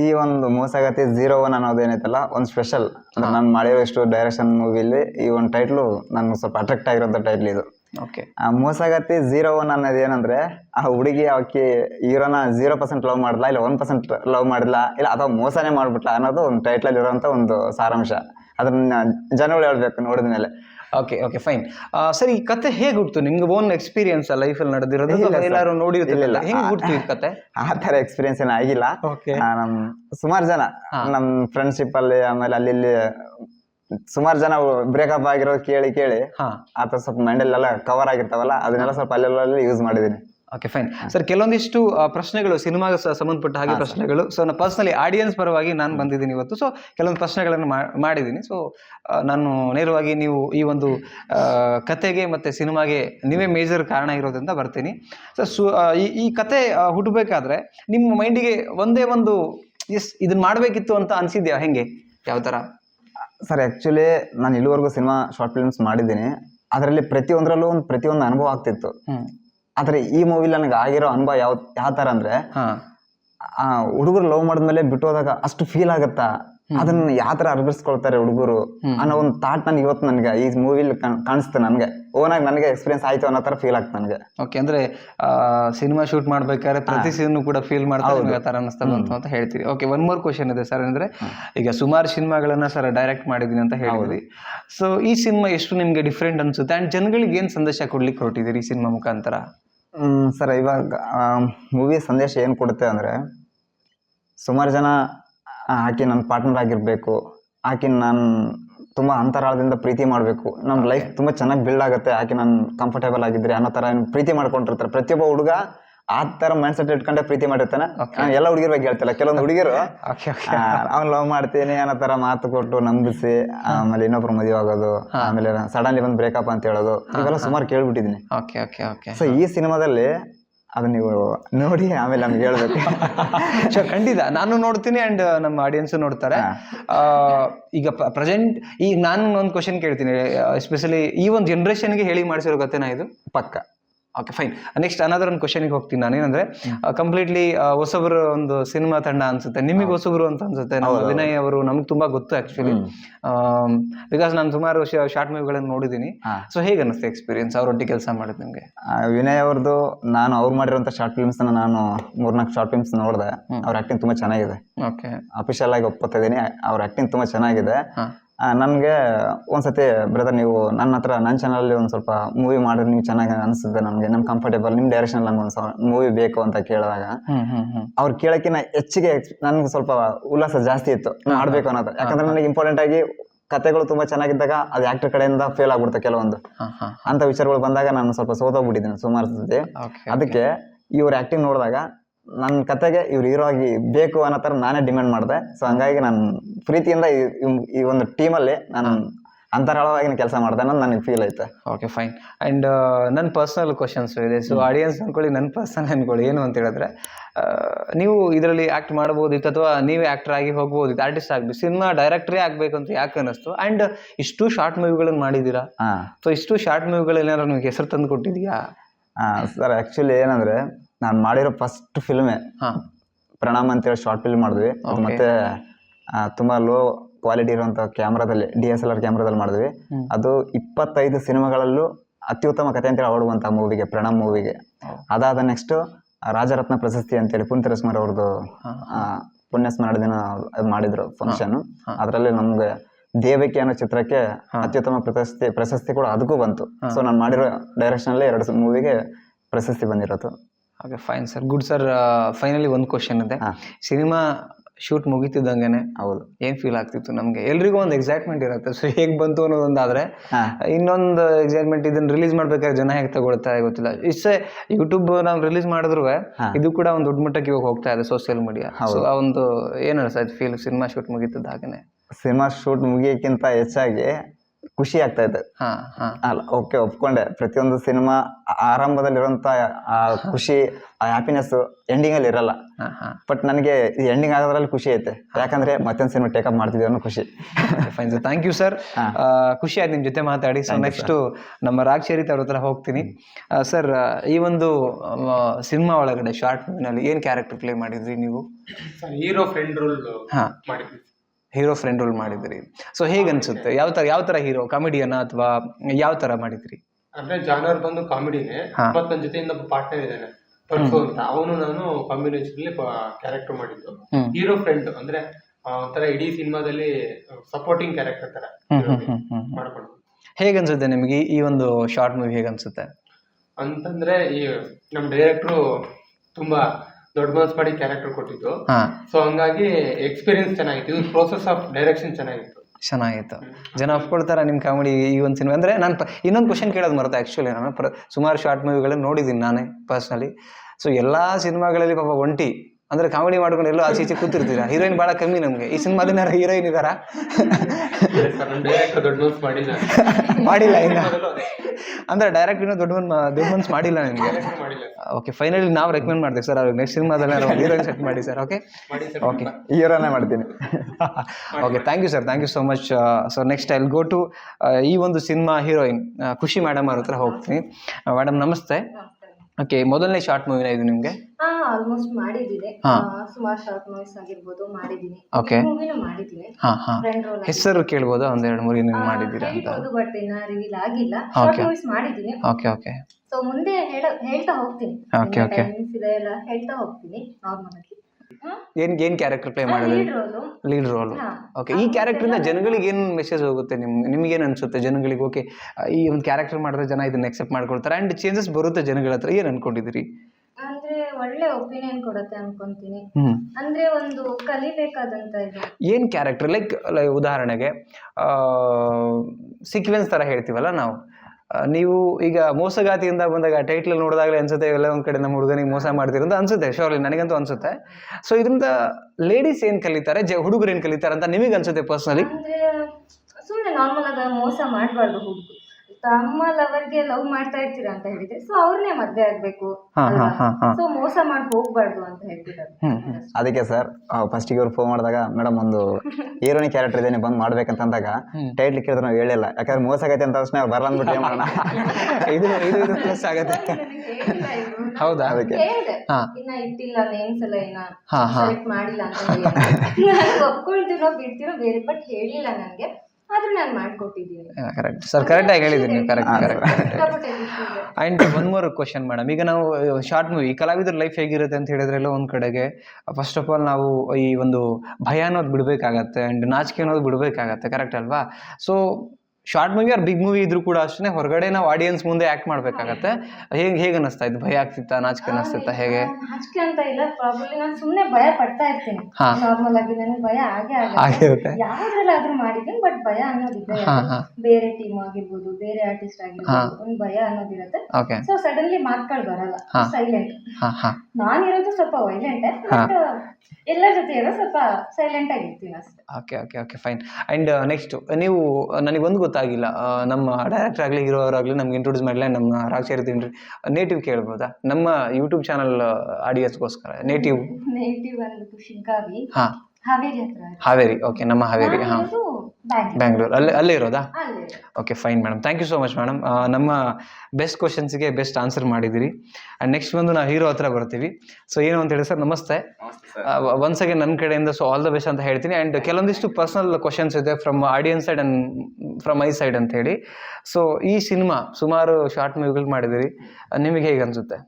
Speaker 3: ಈ ಒಂದು ಮೋಸಗತಿ ಝೀರೋ ಒನ್ ಅನ್ನೋದು ಏನೈತಲ್ಲ ಒಂದು ಸ್ಪೆಷಲ್ ಅಂದ್ರೆ ನಾನು ಮಾಡಿರೋ ಇಷ್ಟು ಡೈರೆಕ್ಷನ್ ಮೂವಿಲಿ ಈ ಒಂದು ಟೈಟ್ಲು ನನಗೆ ಸ್ವಲ್ಪ ಅಟ್ರಾಕ್ಟ್ ಆಗಿರೋಂಥ ಟೈಟ್ಲ್ ಇದು.
Speaker 1: ಓಕೆ
Speaker 3: ಆ ಮೋಸಗತಿ ಝೀರೋ ಒನ್ ಅನ್ನೋದು ಏನಂದ್ರೆ ಆ ಹುಡುಗಿ ಆಕಿ ಹೀರೋನ ಜೀರೋ ಪರ್ಸೆಂಟ್ ಲವ್ ಮಾಡಿದ್ಲಾ ಇಲ್ಲ ಒನ್ ಪರ್ಸೆಂಟ್ ಲವ್ ಮಾಡಿದ್ಲಾ ಇಲ್ಲ ಅಥವಾ ಮೋಸನೇ ಮಾಡ್ಬಿಟ್ಲಾ ಅನ್ನೋದು ಒಂದು ಟೈಟ್ಲಲ್ಲಿ ಇರೋಂಥ ಒಂದು ಸಾರಾಂಶ. ಅದನ್ನ ಜನಗಳು ಹೇಳ್ಬೇಕು ನೋಡಿದ ಮೇಲೆ
Speaker 1: ಓಕೆ ಓಕೆ ಫೈನ್ ಸರಿ ಈ ಕತೆ ಹೇಗೆ ಹುಡ್ತು ನಿಮ್ಗೆ ಓನ್ ಎಕ್ಸ್ಪೀರಿಯನ್ಸ್ ಲೈಫಲ್ಲಿ ನಡೆದಿರೋದು ಎಲ್ಲರೂ ನೋಡಿರ್ತಿಲ್ಲ
Speaker 3: ಇಲ್ಲ.
Speaker 1: ಹೆಂಗೆ ಹುಡ್ತು ಈ ಕತೆ?
Speaker 3: ಆ ಥರ ಎಕ್ಸ್ಪೀರಿಯನ್ಸ್ ಏನು ಆಗಿಲ್ಲ.
Speaker 1: ಓಕೆ
Speaker 3: ನಮ್ಮ ನಮ್ ಸುಮಾರು ಜನ ನಮ್ಮ ಫ್ರೆಂಡ್ಶಿಪ್ ಅಲ್ಲಿ ಆಮೇಲೆ ಅಲ್ಲಿ ಸುಮಾರು ಜನ ಬ್ರೇಕಪ್ ಆಗಿರೋದು ಕೇಳಿ ಕೇಳಿ ಆ ಥರ ಸ್ವಲ್ಪ ಮೈಂಡಲ್ಲೆಲ್ಲ ಕವರ್ ಆಗಿರ್ತಾವಲ್ಲ ಅದನ್ನೆಲ್ಲ ಸ್ವಲ್ಪ ಅಲ್ಲೆಲ್ಲ ಯೂಸ್ ಮಾಡಿದ್ದೀನಿ
Speaker 1: ಓಕೆ ಫೈನ್ ಸರ್ ಕೆಲವೊಂದಿಷ್ಟು ಪ್ರಶ್ನೆಗಳು ಸಿನಿಮಾಗೆ ಸ- ಸಂಬಂಧಪಟ್ಟ ಹಾಗೆ ಪ್ರಶ್ನೆಗಳು. ಸೊ ನಾನು ಪರ್ಸ್ನಲಿ ಆಡಿಯನ್ಸ್ ಪರವಾಗಿ ನಾನು ಬಂದಿದ್ದೀನಿ ಇವತ್ತು. ಸೊ ಕೆಲವೊಂದು ಪ್ರಶ್ನೆಗಳನ್ನು ಮಾ- ಮಾಡಿದ್ದೀನಿ. ಸೊ ನಾನು ನೇರವಾಗಿ ನೀವು ಈ ಒಂದು ಕತೆಗೆ ಮತ್ತು ಸಿನಿಮಾಗೆ ನೀವೇ ಮೇಜರ್ ಕಾರಣ ಇರೋದ್ರಿಂದ ಬರ್ತೀನಿ. ಸೊ ಸು ಈ ಈ ಕತೆ ಹುಟ್ಟಬೇಕಾದ್ರೆ ನಿಮ್ಮ ಮೈಂಡಿಗೆ ಒಂದೇ ಒಂದು ಎಸ್ ಇದನ್ನ ಮಾಡಬೇಕಿತ್ತು ಅಂತ ಅನಿಸಿದ್ಯಾ? ಹೆಂಗೆ? ಯಾವ ಥರ
Speaker 3: ಸರ್ ಆ್ಯಕ್ಚುಲಿ ನಾನು ಇಲ್ಲಿವರೆಗೂ ಸಿನಿಮಾ ಶಾರ್ಟ್ ಫಿಲ್ಮ್ಸ್ ಮಾಡಿದ್ದೀನಿ. ಅದರಲ್ಲಿ ಪ್ರತಿಯೊಂದರಲ್ಲೂ ಒಂದು ಪ್ರತಿಯೊಂದು ಅನುಭವ ಆಗ್ತಿತ್ತು. ಆದರೆ ಈ ಮೂವಿಲಿ ನನಗೆ ಆಗಿರೋ ಅನುಭವ ಯಾವ ಯಾವ ಥರ ಅಂದರೆ
Speaker 1: ಹಾಂ.
Speaker 3: ಹುಡುಗರು ಲವ್ ಮಾಡಿದ್ಮೇಲೆ ಬಿಟ್ಟು ಹೋದಾಗ ಅಷ್ಟು ಫೀಲ್ ಆಗತ್ತಾ? ಅದನ್ನ ಯಾವ ತರ ಅರ್ಗಿಸ್ಕೊಳ್ತಾರೆ ಹುಡುಗರು ಅನ್ನೋ ಒಂದು ಥಾಟ್ ನನಗೆ ಇವತ್ತು ನನಗೆ ಈ ಮೂವಿಲಿ ಕಾಣಿಸ್ತು ನನಗೆ. ಓನಾಗಿ ನನಗೆ ಎಕ್ಸ್ಪೀರಿಯನ್ಸ್ ಆಯ್ತು ಅನ್ನೋ ತರ ಫೀಲ್ ಆಗ್ತದೆ ನನಗೆ.
Speaker 1: ಓಕೆ ಅಂದ್ರೆ ಸಿನಿಮಾ ಶೂಟ್ ಮಾಡ್ಬೇಕಾದ್ರೆ ಪ್ರತಿ ಸೀನ್ ಕೂಡ ಫೀಲ್ ಮಾಡ್ತಾ ಆ ಥರ ಅನಿಸ್ತಾ ಬಂತು ಅಂತ ಹೇಳ್ತೀರಿ ಓಕೆ ಒನ್ ಮೋರ್ ಕ್ವಶನ್ ಇದೆ ಸರ್ ಅಂದ್ರೆ ಈಗ ಸುಮಾರು ಸಿನಿಮಾಗಳನ್ನ ಸರ್ ಡೈರೆಕ್ಟ್ ಮಾಡಿದೀನಿ ಅಂತ ಹೇಳಿದ್ರಿ. ಸೊ ಈ ಸಿನಿಮಾ ಎಷ್ಟು ನಿಮ್ಗೆ ಡಿಫ್ರೆಂಟ್ ಅನ್ಸುತ್ತೆ? ಅಂಡ್ ಜನಗಳಿಗೆ ಏನ್ ಸಂದೇಶ ಕೊಡ್ಲಿಕ್ಕೆ ಹೊರಟಿದ್ದೀರಿ ಈ ಸಿನಿಮಾ ಮುಖಾಂತರ?
Speaker 3: ಸರ್ ಇವಾಗ ಮೂವಿ ಸಂದೇಶ ಏನು ಕೊಡುತ್ತೆ ಅಂದರೆ ಸುಮಾರು ಜನ ಆಕೆ ನನ್ನ ಪಾರ್ಟ್ನರ್ ಆಗಿರಬೇಕು ಆಕೆ ನಾನು ತುಂಬ ಅಂತರಾಳದಿಂದ ಪ್ರೀತಿ ಮಾಡಬೇಕು. ನಮ್ಮ ಲೈಫ್ ತುಂಬ ಚೆನ್ನಾಗಿ ಬಿಲ್ಡ್ ಆಗುತ್ತೆ ಆಕೆ ನಾನು ಕಂಫರ್ಟೇಬಲ್ ಆಗಿದ್ರೆ ಅನ್ನೋ ಥರ ಪ್ರೀತಿ ಮಾಡ್ಕೊಂಡಿರ್ತಾರೆ. ಪ್ರತಿಯೊಬ್ಬ ಹುಡುಗ ಆ ತರ ಮೈಂಡ್ ಸೆಟ್ ಇಟ್ಕೊಂಡೆ ಪ್ರೀತಿ ಮಾಡಿರ್ತಾನೆ. ಎಲ್ಲ ಹುಡುಗಿರ ಬಗ್ಗೆ ಹೇಳ್ತಿಲ್ಲ ಕೆಲವೊಂದು ಹುಡುಗಿರು ಅವ್ನು ಲವ್ ಮಾಡ್ತೀನಿ ಅನ್ನೋ ತರ ಮಾತು ಕೊಟ್ಟು ನಂಬಿಸಿ ಆಮೇಲೆ ಇನ್ನೊಬ್ರು ಮದುವೆ ಆಗೋದು ಆಮೇಲೆ ಸಡನ್ಲಿ ಬಂದು ಬ್ರೇಕಪ್ ಅಂತ ಹೇಳೋದು ಇವೆಲ್ಲ ಸುಮಾರು ಕೇಳ್ಬಿಟ್ಟಿದ್ದೀನಿ
Speaker 1: ಓಕೆ ಓಕೆ ಓಕೆ
Speaker 3: ಸೊ ಈ ಸಿನಿಮಾದಲ್ಲಿ ಅದು ನೀವು ನೋಡಿ ಆಮೇಲೆ ನಮ್ಗೆ ಹೇಳ್ಬೇಕು.
Speaker 1: ಸೊ ಖಂಡಿತ. ನಾನು ನೋಡ್ತೀನಿ ಅಂಡ್ ನಮ್ಮ ಆಡಿಯನ್ಸ್ ನೋಡ್ತಾರೆ. ಈಗ ಪ್ರೆಸೆಂಟ್ ಈಗ ನಾನು ಒಂದು ಕ್ವಶನ್ ಕೇಳ್ತೀನಿ. ಎಸ್ಪೆಷಲಿ ಈ ಒಂದು ಜನ್ರೇಷನ್ಗೆ ಹೇಳಿ ಮಾಡಿಸಿರೋ ಕಥೆನಾ ಇದು?
Speaker 3: ಪಕ್ಕ.
Speaker 1: ಓಕೆ ಫೈನ್ ನೆಕ್ಸ್ಟ್ ಅನದರ್ ಒಂದು ಕ್ವಶನ್ಗೆ ಹೋಗ್ತೀನಿ ನಾನು. ಏನಂದ್ರೆ ಕಂಪ್ಲೀಟ್ಲಿ ಹೊಸಬರು ಒಂದು ಸಿನಿಮಾ ತಂಡ ಅನ್ಸುತ್ತೆ. ನಿಮಗೆ ಹೊಸಬರು ಅಂತ ಅನ್ಸುತ್ತೆ. ನಮ್ಮ ವಿನಯ್ ಅವರು ನಮ್ಗೆ ತುಂಬಾ ಗೊತ್ತು ಆಕ್ಚುಲಿ ಬಿಕಾಸ್ ನಾನು ಸುಮಾರು ಶಾರ್ಟ್ ಮೂವಿಗಳನ್ನು ನೋಡಿದ್ದೀನಿ. ಸೊ ಹೇಗೆ ಅನ್ನಿಸ್ತು ಎಕ್ಸ್ಪೀರಿಯನ್ಸ್ ಅವರೊಟ್ಟಿಗೆ ಕೆಲಸ ಮಾಡಿದ್ ನಿಮಗೆ?
Speaker 3: ವಿನಯ್ ಅವ್ರದ್ದು ನಾನು ಅವ್ರು ಮಾಡಿರುವಂತ ಶಾರ್ಟ್ ಫಿಲ್ಮ್ಸ್ ನಾನು ಮೂರ್ನಾಲ್ಕು ಶಾರ್ಟ್ ಫಿಲ್ಮ್ಸ್ ನೋಡಿದೆ. ಅವ್ರ ಆಕ್ಟಿಂಗ್ ತುಂಬಾ ಚೆನ್ನಾಗಿದೆ.
Speaker 1: ಓಕೆ
Speaker 3: ಅಫಿಷಿಯಲ್ ಆಗಿ ಒಪ್ಪತ್ತಿದ್ದೀನಿ ಇದೀನಿ. ಅವ್ರ ಆಕ್ಟಿಂಗ್ ತುಂಬಾ ಚೆನ್ನಾಗಿದೆ. ನನಗೆ ಒಂದ್ಸತಿ ಬ್ರದರ್ ನೀವು ನನ್ನ ಹತ್ರ ನನ್ನ ಚಾನಲಲ್ಲಿ ಒಂದು ಸ್ವಲ್ಪ ಮೂವಿ ಮಾಡಿದ್ರೆ ನೀವು ಚೆನ್ನಾಗಿ ಅನಿಸುತ್ತೆ ನಮಗೆ ನಮ್ಮ ಕಂಫರ್ಟೇಬಲ್ ನಿಮ್ಮ ಡೈರೆಕ್ಷನ್ ನಂಗೆ ಒಂದು ಮೂವಿ ಬೇಕು ಅಂತ ಕೇಳಿದಾಗ ಅವ್ರು ಕೇಳೋಕ್ಕಿಂತ ಹೆಚ್ಚಿಗೆ ನನಗೆ ಸ್ವಲ್ಪ ಉಲ್ಲಾಸ ಜಾಸ್ತಿ ಇತ್ತು ಮಾಡಬೇಕು ಅನ್ನೋದು. ಯಾಕಂದ್ರೆ ನನಗೆ ಇಂಪಾರ್ಟೆಂಟ್ ಆಗಿ ಕತೆಗಳು ತುಂಬಾ ಚೆನ್ನಾಗಿದ್ದಾಗ ಅದು ಆಕ್ಟರ್ ಕಡೆಯಿಂದ ಫೇಲ್ ಆಗ್ಬಿಡುತ್ತೆ ಕೆಲವೊಂದು. ಅಂತ ವಿಚಾರಗಳು ಬಂದಾಗ ನಾನು ಸ್ವಲ್ಪ ಸೋತೋಗ್ಬಿಟ್ಟಿದ್ದೀನಿ ಸುಮಾರು ಸತಿ. ಅದಕ್ಕೆ ಇವ್ರ ಆಕ್ಟಿಂಗ್ ನೋಡಿದಾಗ ನನ್ನ ಕತೆಗೆ ಇವ್ರು ಹೀರೋ ಆಗಿ ಬೇಕು ಅನ್ನೋ ಥರ ನಾನೇ ಡಿಮ್ಯಾಂಡ್ ಮಾಡಿದೆ. ಸೊ ಹಂಗಾಗಿ ನಾನು ಪ್ರೀತಿಯಿಂದ ಈ- ಒಂದು ಟೀಮಲ್ಲಿ ನಾನು ಅಂತರಾಳವಾಗಿ ಕೆಲಸ ಮಾಡಿದೆ ಅನ್ನೋದು ನನಗೆ ಫೀಲ್ ಐತೆ
Speaker 1: ಓಕೆ ಫೈನ್ ಆ್ಯಂಡ್ ನನ್ನ ಪರ್ಸ್ನಲ್ ಕ್ವಶನ್ಸ್ ಇದೆ. ಸೊ ಆಡಿಯನ್ಸ್ ಅಂದ್ಕೊಳ್ಳಿ ನನ್ನ ಪರ್ಸನಲ್ ಅಂದ್ಕೊಳ್ಳಿ ಏನು ಅಂತ ಹೇಳಿದ್ರೆ ನೀವು ಇದರಲ್ಲಿ ಆ್ಯಕ್ಟ್ ಮಾಡ್ಬೋದಿತ್ತು ಅಥವಾ ನೀವೇ ಆ್ಯಕ್ಟರ್ ಆಗಿ ಹೋಗ್ಬೋದಿತ್ತು ಆರ್ಟಿಸ್ಟ್ ಆಗಬೇಕು ಸಿನಿಮಾ ಡೈರೆಕ್ಟ್ರೇ ಆಗಬೇಕು ಅಂತ ಯಾಕೆ ಅನ್ನಿಸ್ತು? ಆ್ಯಂಡ್ ಇಷ್ಟು ಶಾರ್ಟ್ ಮೂವಿಗಳನ್ನು ಮಾಡಿದ್ದೀರಾ?
Speaker 3: ಹಾಂ.
Speaker 1: ಸೊ ಇಷ್ಟು ಶಾರ್ಟ್ ಮೂವಿಗಳಲ್ಲಿ ಏನಾದ್ರು ನಿಮಗೆ ಹೆಸರು ತಂದು ಕೊಟ್ಟಿದೆಯಾ
Speaker 3: ಸರ್ ಆ್ಯಕ್ಚುಲಿ ಏನಂದ್ರೆ ನಾನು ಮಾಡಿರೋ ಫಸ್ಟ್ ಫಿಲ್ಮೆ ಪ್ರಣಾಮ್ ಅಂತೇಳಿ ಶಾರ್ಟ್ ಫಿಲ್ಮ್ ಮಾಡಿದ್ವಿ. ಅದು ಮತ್ತೆ ಆ, ತುಂಬಾ ಲೋ ಕ್ವಾಲಿಟಿ ಇರುವಂತ ಕ್ಯಾಮ್ರಾದಲ್ಲಿ ಡಿ ಎಸ್ ಎಲ್ ಆರ್ ಕ್ಯಾಮ್ರಾದಲ್ಲಿ ಮಾಡಿದ್ವಿ. ಅದು ಇಪ್ಪತ್ತೈದು ಸಿನಿಮಾಗಳಲ್ಲೂ ಅತ್ಯುತ್ತಮ ಕಥೆ ಅಂತೇಳಿ ಅವಾರ್ಡುವಂಥ ಮೂವಿಗೆ ಪ್ರಣಾಮ್ ಮೂವಿಗೆ ಅದಾದ ನೆಕ್ಸ್ಟ್ ರಾಜರತ್ನ ಪ್ರಶಸ್ತಿ ಅಂತೇಳಿ ಪುನೀತ್ ರಾಜ್ಕುಮಾರ್ ಅವ್ರದ್ದು ಆ, ಪುಣ್ಯ ಸ್ಮರಣ ದಿನ ಅದು ಮಾಡಿದ್ರು ಫಂಕ್ಷನ್ ಅದರಲ್ಲಿ ನಮ್ಗೆ ದೇವಕಿ ಅನ್ನೋ ಚಿತ್ರಕ್ಕೆ ಅತ್ಯುತ್ತಮ ಪ್ರಶಸ್ತಿ ಪ್ರಶಸ್ತಿ ಕೂಡ ಅದಕ್ಕೂ ಬಂತು. ಸೊ ನಾನು ಮಾಡಿರೋ ಡೈರೆಕ್ಷನ್ ಅಲ್ಲಿ ಎರಡು ಮೂವಿಗೆ ಪ್ರಶಸ್ತಿ ಬಂದಿರೋದು.
Speaker 1: Okay fine sir good sir finally ಒಂದು ಕ್ವಶನ್ ಇದೆ. ಸಿನಿಮಾ ಶೂಟ್ ಮುಗಿತಿದ್ದಂಗೆ
Speaker 3: ಹೌದು.
Speaker 1: ಏನು ಫೀಲ್ ಆಗ್ತಿತ್ತು ನಮಗೆ? ಎಲ್ರಿಗೂ ಒಂದು ಎಕ್ಸೈಟ್ಮೆಂಟ್ ಇರುತ್ತೆ ಸೊ ಹೇಗೆ ಬಂತು ಅನ್ನೋದೊಂದಾದ್ರೆ. ಇನ್ನೊಂದು ಎಕ್ಸೈಟ್ಮೆಂಟ್ ಇದನ್ನ ರಿಲೀಸ್ ಮಾಡ್ಬೇಕಾದ್ರೆ ಜನ ಹೇಗೆ ತಗೊಳ್ತಾರೆ ಗೊತ್ತಿಲ್ಲ. ಇಷ್ಟೇ ಯೂಟ್ಯೂಬ್ ನಾವು ರಿಲೀಸ್ ಮಾಡಿದ್ರು ಇದು ಕೂಡ ಒಂದು ದೊಡ್ಡ ಮಟ್ಟಕ್ಕೆ ಇವಾಗ ಹೋಗ್ತಾ ಇದೆ ಸೋಷಿಯಲ್ ಮೀಡಿಯಾ ಸೊ ಆ ಒಂದು ಏನು ಸರ್ ಫೀಲ್ ಸಿನಿಮಾ ಶೂಟ್ ಮುಗಿತಿದ್ದ ಹಾಗೆ
Speaker 3: ಸಿನಿಮಾ ಶೂಟ್ ಮುಗಿಯೋಕ್ಕಿಂತ ಹೆಚ್ಚಾಗಿ ಖುಷಿ ಆಗ್ತಾ ಇದೆ
Speaker 1: ಹಾ ಹಾ.
Speaker 3: ಅಲ್ಲ ಓಕೆ ಒಪ್ಕೊಂಡೆ. ಪ್ರತಿಯೊಂದು ಸಿನಿಮಾ ಆರಂಭದಲ್ಲಿರುವಂತ ಆ ಖುಷಿ ಆ ಹ್ಯಾಪಿನೆಸ್ ಎಂಡಿಂಗ್ ಅಲ್ಲಿ ಇರಲ್ಲ.
Speaker 1: ಹಾ ಹಾ.
Speaker 3: ಬಟ್ ನನಗೆ ಎಂಡಿಂಗ್ ಆಗೋದ್ರಲ್ಲಿ ಖುಷಿ ಐತೆ. ಯಾಕಂದ್ರೆ ಮತ್ತೊಂದು ಸಿನಿಮಾ ಟೇಕಪ್ ಮಾಡ್ತಿದ್ವಿ ಅನ್ನೋ ಖುಷಿ.
Speaker 1: Fine sir thank you sir ಖುಷಿ ಆಯ್ತು ನಿಮ್ಮ ಜೊತೆ ಮಾತಾಡಿ. ಸೊ ನೆಕ್ಸ್ಟ್ ನಮ್ಮ ರಾಗ್ಶೇರಿತ್ ಅವ್ರ ಹತ್ರ ಹೋಗ್ತೀನಿ. ಸರ್ ಈ ಒಂದು ಸಿನಿಮಾ ಒಳಗಡೆ ಶಾರ್ಟ್ ಮೂವಿನಲ್ಲಿ ಏನು ಕ್ಯಾರೆಕ್ಟರ್ ಪ್ಲೇ ಮಾಡಿದ್ರಿ ನೀವು?
Speaker 4: ಸರ್ ಹೀರೋ ಫ್ರೆಂಡ್ ರೋಲ್
Speaker 1: ಹಾ.
Speaker 4: ಮಾಡಿದ್ವಿ.
Speaker 1: ಹೀರೋ ಫ್ರೆಂಡ್ ರೋಲ್ ಮಾಡಿದ್ರಿ ಸೊ ಹೇಗೆ ಅನ್ಸುತ್ತೆ? ಯಾವ ತರ ಯಾವ ತರ ಹೀರೋ? ಕಾಮಿಡಿಯನ್ನ ಅಥವಾ ಯಾವ ತರ ಮಾಡಿದ್ರಿ?
Speaker 4: ಅಂದ್ರೆ ಜಾನರ್ ಬಂದು ಕಾಮಿಡಿನೇ. ಬಟ್ ನನ್ನ ಜೊತೆ ಇನ್ನೊಬ್ಬ ಪಾರ್ಟ್ನರ್ ಇದ್ದಾನೆ ಅಂತ. ಅವನು ನಾನು ಕಾಂಬಿನೇಷನ್ ಅಲ್ಲಿ ಕ್ಯಾರೆಕ್ಟರ್ ಮಾಡಿದ್ದು. ಹೀರೋ ಫ್ರೆಂಡ್ ಅಂದ್ರೆ ಒಂಥರ ಇಡೀ ಸಿನಿಮಾದಲ್ಲಿ ಸಪೋರ್ಟಿಂಗ್ ಕ್ಯಾರೆಕ್ಟರ್ ತರ ಮಾಡ್ಕೊಂಡು.
Speaker 1: ಹೇಗೆ ಅನ್ಸುತ್ತೆ ನಿಮಗೆ ಈ ಒಂದು ಶಾರ್ಟ್ ಮೂವಿ ಹೇಗನ್ಸುತ್ತೆ
Speaker 4: ಅಂತಂದ್ರೆ ಈ ನಮ್ ಡೈರೆಕ್ಟ್ರು ತುಂಬಾ ದೊಡ್ಡ ಮನಸ್ ಮಾಡಿ ಕ್ಯಾರೆಕ್ಟರ್ ಕೊಟ್ಟಿದ್ದು.
Speaker 1: ಹಾ.
Speaker 4: ಸೊ ಹಂಗಾಗಿ ಎಕ್ಸ್ಪೀರಿಯನ್ಸ್ ಚೆನ್ನಾಗಿತ್ತು. ಇದು ಪ್ರೋಸೆಸ್ ಆಫ್ ಡೈರೆಕ್ಷನ್ ಚೆನ್ನಾಗಿತ್ತು.
Speaker 1: ಚೆನ್ನಾಗಿತ್ತು. ಜನ ಒಪ್ಕೊಳ್ತಾರೆ ನಿಮ್ಮ ಕಾಮಿಡಿ ಈ ಒಂದು ಸಿನಿಮಾ ಅಂದರೆ ನಾನು ಇನ್ನೊಂದು ಕ್ವಶನ್ ಕೇಳೋದು ಮರೆತೆ ಆ್ಯಕ್ಚುಲಿ ನಾನು. ಪ್ರ ಸುಮಾರು ಶಾರ್ಟ್ ಮೂವಿಗಳನ್ನು ನೋಡಿದ್ದೀನಿ ನಾನೇ ಪರ್ಸ್ನಲಿ ಸೊ ಎಲ್ಲ ಸಿನಿಮಾಗಳಲ್ಲಿ ಪಾಪ ಒಂಟಿ. ಅಂದ್ರೆ ಕಾಮಿಡಿ ಮಾಡ್ಕೊಂಡು ಎಲ್ಲೋ ಆಚೆ ಈಚೆ ಕೂತಿರ್ತೀರಾ? ಹೀರೋಯಿನ್ ಭಾಳ ಕಮ್ಮಿ ನಮಗೆ. ಈ ಹೀರೋಯಿನ್ ಇದ್ದಾರಾ
Speaker 4: ನಮ್ಮ ಡೈರೆಕ್ಟರ್ ದೊಡ್ಡ ಮನಸ್ ಮಾಡಿಲ್ಲ.
Speaker 1: ಮಾಡಿಲ್ಲ ಇನ್ನ. ಅಂದರೆ ಡೈರೆಕ್ಟ್ ಇನ್ನೂ ದೊಡ್ಡ ಮನ್ ದೊಡ್ಡ ಮನ್ಸ್ ಮಾಡಿಲ್ಲ ನಿಮಗೆ? ಓಕೆ ಫೈನಲಿ ನಾವು ರೆಕಮೆಂಡ್ ಮಾಡ್ತೀವಿ ಸರ್ ಅವ್ರಿಗೆ ನೆಕ್ಸ್ಟ್ ಸಿನಿಮಾದಲ್ಲಿ ಹೀರೋಯಿನ್ ಸೆಟ್ ಮಾಡಿ ಸರ್ ಓಕೆ ಓಕೆ
Speaker 3: ಹೀರೋನೇ ಮಾಡ್ತೀನಿ.
Speaker 1: Okay thank you sir thank you so much so next I go to ಈ ಒಂದು ಸಿನಿಮಾ ಹೀರೋಯಿನ್ ಖುಷಿ ಮೇಡಮ್ ಅವ್ರ ಹತ್ರ ಹೋಗ್ತೀನಿ. ಮೇಡಮ್ ನಮಸ್ತೆ. ಓಕೆ ಮೊದಲನೇ ಶಾರ್ಟ್ ಮೂವಿನ ಇದು ನಿಮಗೆ?
Speaker 6: ಹಾ ಆಲ್ಮೋಸ್ಟ್ ಮಾಡಿದ್ದೀನಿ.
Speaker 1: ಹಾ.
Speaker 6: ಸುಮಾರು ಶಾರ್ಟ್ ಮೂವೀಸ್ ಆಗಿರ್ಬೋದು ಮಾಡಿದ್ದೀನಿ.
Speaker 1: ಓಕೆ
Speaker 6: ಮೂವಿನೂ ಮಾಡಿದ್ದೀನಿ
Speaker 1: ಹಾ ಹಾ.
Speaker 6: ಫ್ರೆಂಡ್ ರೋಲ್
Speaker 1: ಹೆಸರು ಕೇಳ್ಬೋದಾ? ಒಂದೆರಡು ಮೂರು ನೀವು ಮಾಡಿದ್ದೀರಾ ಅಂತ.
Speaker 6: ಬಟ್ ಇನ್ನ ರಿವೀಲ್ ಆಗಿಲ್ಲ. Short
Speaker 1: Okay.
Speaker 6: ಮೂವೀಸ್ ಮಾಡಿದ್ದೀನಿ.
Speaker 1: ಓಕೆ ಓಕೆ
Speaker 6: ಸೊ ಮುಂದೆ ಹೇಳ ಹೇಳ್ತಾ ಹೋಗ್ತೀನಿ.
Speaker 1: ಓಕೆ ಓಕೆ
Speaker 6: ಟೈಮಿಂಗ್ಸ್ ಇದೆ ಎಲ್ಲ ಹೇಳ್ತಾ ಹೋಗ್ತೀನಿ ನಾರ್ಮಲ್ ಆಗಿ.
Speaker 1: ಏನು ಏನು ಕ್ಯಾರೆಕ್ಟರ್ ಪ್ಲೇ ಮಾಡೋದು
Speaker 6: lead role
Speaker 1: lead role okay ಈ ಕ್ಯಾರೆಕ್ಟ್ರಿಂದ ಜನಗಳಿಗೆ ಏನು ಮೆಸೇಜ್ ಹೋಗುತ್ತೆ? ನಿಮ್ಗೆ ನಿಮಗೇನು ಅನ್ಸುತ್ತೆ? ಜನಗಳಿಗೆ ಓಕೆ ಈ ಒಂದು ಕ್ಯಾರೆಕ್ಟರ್ ಮಾಡಿದ್ರೆ ಜನ ಇದನ್ನ ಎಕ್ಸೆಪ್ಟ್ ಮಾಡ್ಕೊಳ್ತಾರೆ ಆ್ಯಂಡ್ ಚೇಂಜಸ್ ಬರುತ್ತೆ ಜನಗಳ ಹತ್ರ. ಏನು ಅನ್ಕೊಂಡಿದ್ದೀರಿ?
Speaker 6: ಅಂದ್ರೆ ಒಳ್ಳೆ ಒಪಿನಿಯನ್ ಕೊಡುತ್ತೆ ಅನ್ಕೊಂತೀನಿ. ಅಂದ್ರೆ ಒಂದು ಕಲಿಬೇಕಾದಂತ ಇದು.
Speaker 1: ಏನು ಕ್ಯಾರೆಕ್ಟರ್ ಲೈಕ್ ಉದಾಹರಣೆಗೆ ಸೀಕ್ವೆನ್ಸ್ ತರ ಹೇಳ್ತೀವಲ್ಲ ನಾವು. ನೀವು ಈಗ ಮೋಸಗಾತಿಯಿಂದ ಬಂದಾಗ ಟೈಟ್ಲ್ ನೋಡಿದಾಗಲೇ ಅನ್ಸುತ್ತೆ ಎಲ್ಲ ಒಂದು ಕಡೆ ನಮ್ಮ ಹುಡುಗನಿಗೆ ಮೋಸ ಮಾಡ್ತೀರಂತ ಅನ್ಸುತ್ತೆ ಶೋರ್ಲಿ ನನಗಂತೂ ಅನ್ಸುತ್ತೆ. ಸೊ ಇದರಿಂದ ಲೇಡೀಸ್ ಏನು ಕಲಿತಾರೆ, ಜ ಹುಡುಗರು ಏನು ಕಲಿತಾರೆ ಅಂತ ನಿಮಗೆ ಅನ್ಸುತ್ತೆ ಪರ್ಸ್ನಲಿ
Speaker 6: ಸುಮ್ಮನೆ ನಾರ್ಮಲ್ ಆಗ ಮೋಸ ಮಾಡಬಾರ್ದು ಹುಡುಗ ತಮ್ಮ ಲವರ್ಗೆ ಲವ್ ಮಾಡ್ತಾ ಇರ್ತೀರಾ ಅಂತ ಹೇಳಿದ್ರೆ ಸೊ ಅವ್ರನ್ನೇ ಮದ್ವೆ ಆಗ್ಬೇಕು
Speaker 1: ಹಾ, ಹಾ, ಹಾ, ಹಾ.
Speaker 6: ಸೊ ಮೋಸ ಮಾಡಿ ಹೋಗ್ಬಾರ್ದು ಅಂತ ಹೇಳ್ತಿದ್ದಾರೆ.
Speaker 3: ಅದಕ್ಕೆ ಸರ್ ಫಸ್ಟ್ ಇವ್ರು ಫೋನ್ ಮಾಡಿದಾಗ ಮೇಡಮ್ ಒಂದು ಹೀರೋನಿ ಕ್ಯಾರೆಕ್ಟರ್ ಇದೇನೆ ಬಂದ್ ಮಾಡ್ಬೇಕಂತ ಅಂದಾಗ ಟೈಟ್ಲ್ ಕೇಳಿದ್ರೆ ನಾವು ಹೇಳಿಲ್ಲ. ಯಾಕಂದ್ರೆ ಮೋಸ ಆಗೈತೆ ಅಂತ ತಕ್ಷಣ ಅವ್ರು ಬರಲ್ಲ ಅಂದ್ಬಿಟ್ಟು ಮಾಡೋಣ?
Speaker 1: ಇದು ಇದು ಇದು ಪ್ಲಸ್ ಆಗುತ್ತೆ. ಹೌದಾ?
Speaker 3: ಅದಕ್ಕೆ.
Speaker 6: ಇನ್ನ ಇಟ್ಟಿಲ್ಲ ನೇಮ್ಸ್ ಎಲ್ಲ ಇನ್ನ
Speaker 1: ಹಾ, ಹಾ.
Speaker 6: ಸೆಲೆಕ್ಟ್ ಮಾಡಿಲ್ಲ ಅಂತ ಹೇಳಿ ನಾನು ಒಪ್ಕೊಳ್ತೀನೋ ಬಿಡ್ತೀನೋ ಬೇರೆ ಬಟ್ ಹೇಳಿಲ್ಲ ನನ್ಗೆ ಆದ್ರೂ ನಾನು ಮಾಡ್ಕೊಟ್ಟಿದ್ದೀನಿ.
Speaker 1: ಕರೆಕ್ಟ್ ಸರ್ ಕರೆಕ್ಟಾಗಿ ಹೇಳಿದ್ದೀನಿ ನೀವು. Correct correct and one more question madam ಈಗ ನಾವು ಶಾರ್ಟ್ ಮೂವಿ ಕಲಾವಿದರ ಲೈಫ್ ಹೇಗಿರುತ್ತೆ ಅಂತ ಹೇಳಿದ್ರೆ ಎಲ್ಲ ಒಂದು ಕಡೆಗೆ. ಫಸ್ಟ್ ಆಫ್ ಆಲ್ ನಾವು ಈ ಒಂದು ಭಯ ಅನ್ನೋದು ಬಿಡಬೇಕಾಗತ್ತೆ ಆ್ಯಂಡ್ ನಾಚಿಕೆ ಅನ್ನೋದು ಬಿಡಬೇಕಾಗತ್ತೆ ಕರೆಕ್ಟ್ ಅಲ್ವಾ? So short movie or big movie ಇದ್ರೂ ಕೂಡ ಅಷ್ಟೇ ಹೊರಗಡೆ ನಾವು ಆಡಿಯನ್ಸ್ ಮುಂದೆ ಆಕ್ಟ್ ಮಾಡ್ಬೇಕಾಗತ್ತೆ. ಹೇಗೆ ಹೇಗೆ ಅನ್ನಿಸ್ತಾ ಇತ್ತು ಭಯ ಆಗ್ತಿತ್ತಾ? ನಾಚಿಕೆ ಅನ್ನಿಸ್ತಿತ್ತಾ ಹೇಗೆ?
Speaker 6: ನಾಚಿಕೆ ಅಂತ ಇಲ್ಲ. ಪ್ರಾಬ್ಲಿ ನಾನು ಸುಮ್ಮನೆ ಭಯ ಪಡ್ತಾ ಇರ್ತೀನಿ. ನಾರ್ಮಲ್ ಆಗಿ ನನಗೆ ಭಯ ಆಗೇ ಆಗುತ್ತೆ
Speaker 1: ಆಗಿರುತ್ತೆ.
Speaker 6: ಯಾವ್ದ್ರಲ್ಲಾದ್ರೂ ಮಾಡಿದ್ದೀನಿ ಬಟ್ ಭಯ ಅನ್ನೋದಿದೆ ಬೇರೆ ಟೀಮ್ ಆಗಿರ್ಬೋದು ಬೇರೆ ಆರ್ಟಿಸ್ಟ್ ಆಗಿರ್ಬೋದು ಒಂದು ಭಯ ಅನ್ನೋದಿರುತ್ತೆ ಸೊ ಸಡನ್ಲಿ ಮಾತುಗಳು ಬರಲ್ಲ. ಸೈಲೆಂಟ್ ನಾನಿರೋದು ಸ್ವಲ್ಪ ವೈಲೆಂಟ್ ಎಲ್ಲರ ಜೊತೆ ಸ್ವಲ್ಪ ಸೈಲೆಂಟ್ ಆಗಿರ್ತೀನಿ ಅಷ್ಟೇ.
Speaker 1: Okay okay okay fine and next ನೀವು ನನಗೊಂದು ಗೊತ್ತಾಗಿಲ್ಲ. ನಮ್ಮ ಡೈರೆಕ್ಟರ್ ಆಗಲಿ ಹೀರೋ ಅವರಾಗಲಿ ನಮ್ಗೆ ಇಂಟ್ರೊಡ್ಯೂಸ್ ಮಾಡಲಿ ನಮ್ಮ ರಾಕ್ಷರಿ ತಿಂಡ್ರಿ. ನೇಟಿವ್ ಕೇಳ್ಬೋದಾ? ನಮ್ಮ ಯೂಟ್ಯೂಬ್ ಚಾನಲ್ ಆಡಿಯನ್ಸ್ಗೋಸ್ಕರ ನೇಟಿವ್
Speaker 6: ನೇಟಿವ್ ಅಂದ್ಬಿಟ್ಟು ಶಿಗ್ಗಾವಿ
Speaker 1: ಹಾಂ.
Speaker 6: ಹಾವೇರಿ
Speaker 1: ಓಕೆ ನಮ್ಮ ಹಾವೇರಿ ಹಾ. ಬ್ಯಾಂಗ್ಳೂರ್. ಅಲ್ಲಿ ಅಲ್ಲೇ ಇರೋದಾ?
Speaker 6: ಅಲ್ಲೇ
Speaker 1: okay fine madam thank you so much madam ನಮ್ಮ ಬೆಸ್ಟ್ ಕ್ವಶನ್ಸ್ಗೆ ಬೆಸ್ಟ್ ಆನ್ಸರ್ ಮಾಡಿದಿರಿ. ಆ್ಯಂಡ್ ನೆಕ್ಸ್ಟ್ ಬಂದು ನಾವು ಹೀರೋ ಹತ್ರ ಬರ್ತೀವಿ. ಸೊ ಏನು ಅಂತ ಹೇಳಿ ಸರ್ ನಮಸ್ತೆ.
Speaker 5: ನಮಸ್ತೆ ಸರ್
Speaker 1: ಒನ್ಸ್ ಅಗೇನ್ ನನ್ನ ಕಡೆಯಿಂದ ಸೊ ಆಲ್ ದ ಬೆಸ್ಟ್ ಅಂತ ಹೇಳ್ತೀನಿ. ಆ್ಯಂಡ್ ಕೆಲವೊಂದಿಷ್ಟು ಪರ್ಸನಲ್ ಕ್ವಶನ್ಸ್ ಇದೆ from audience side and from I side ಅಂತ ಹೇಳಿ. ಸೊ ಈ ಸಿನಿಮಾ ಸುಮಾರು ಶಾರ್ಟ್ ಮೂವಿಗಳು ಮಾಡಿದಿರಿ. ನಿಮಗೆ ಹೇಗೆ ಅನಿಸುತ್ತೆ?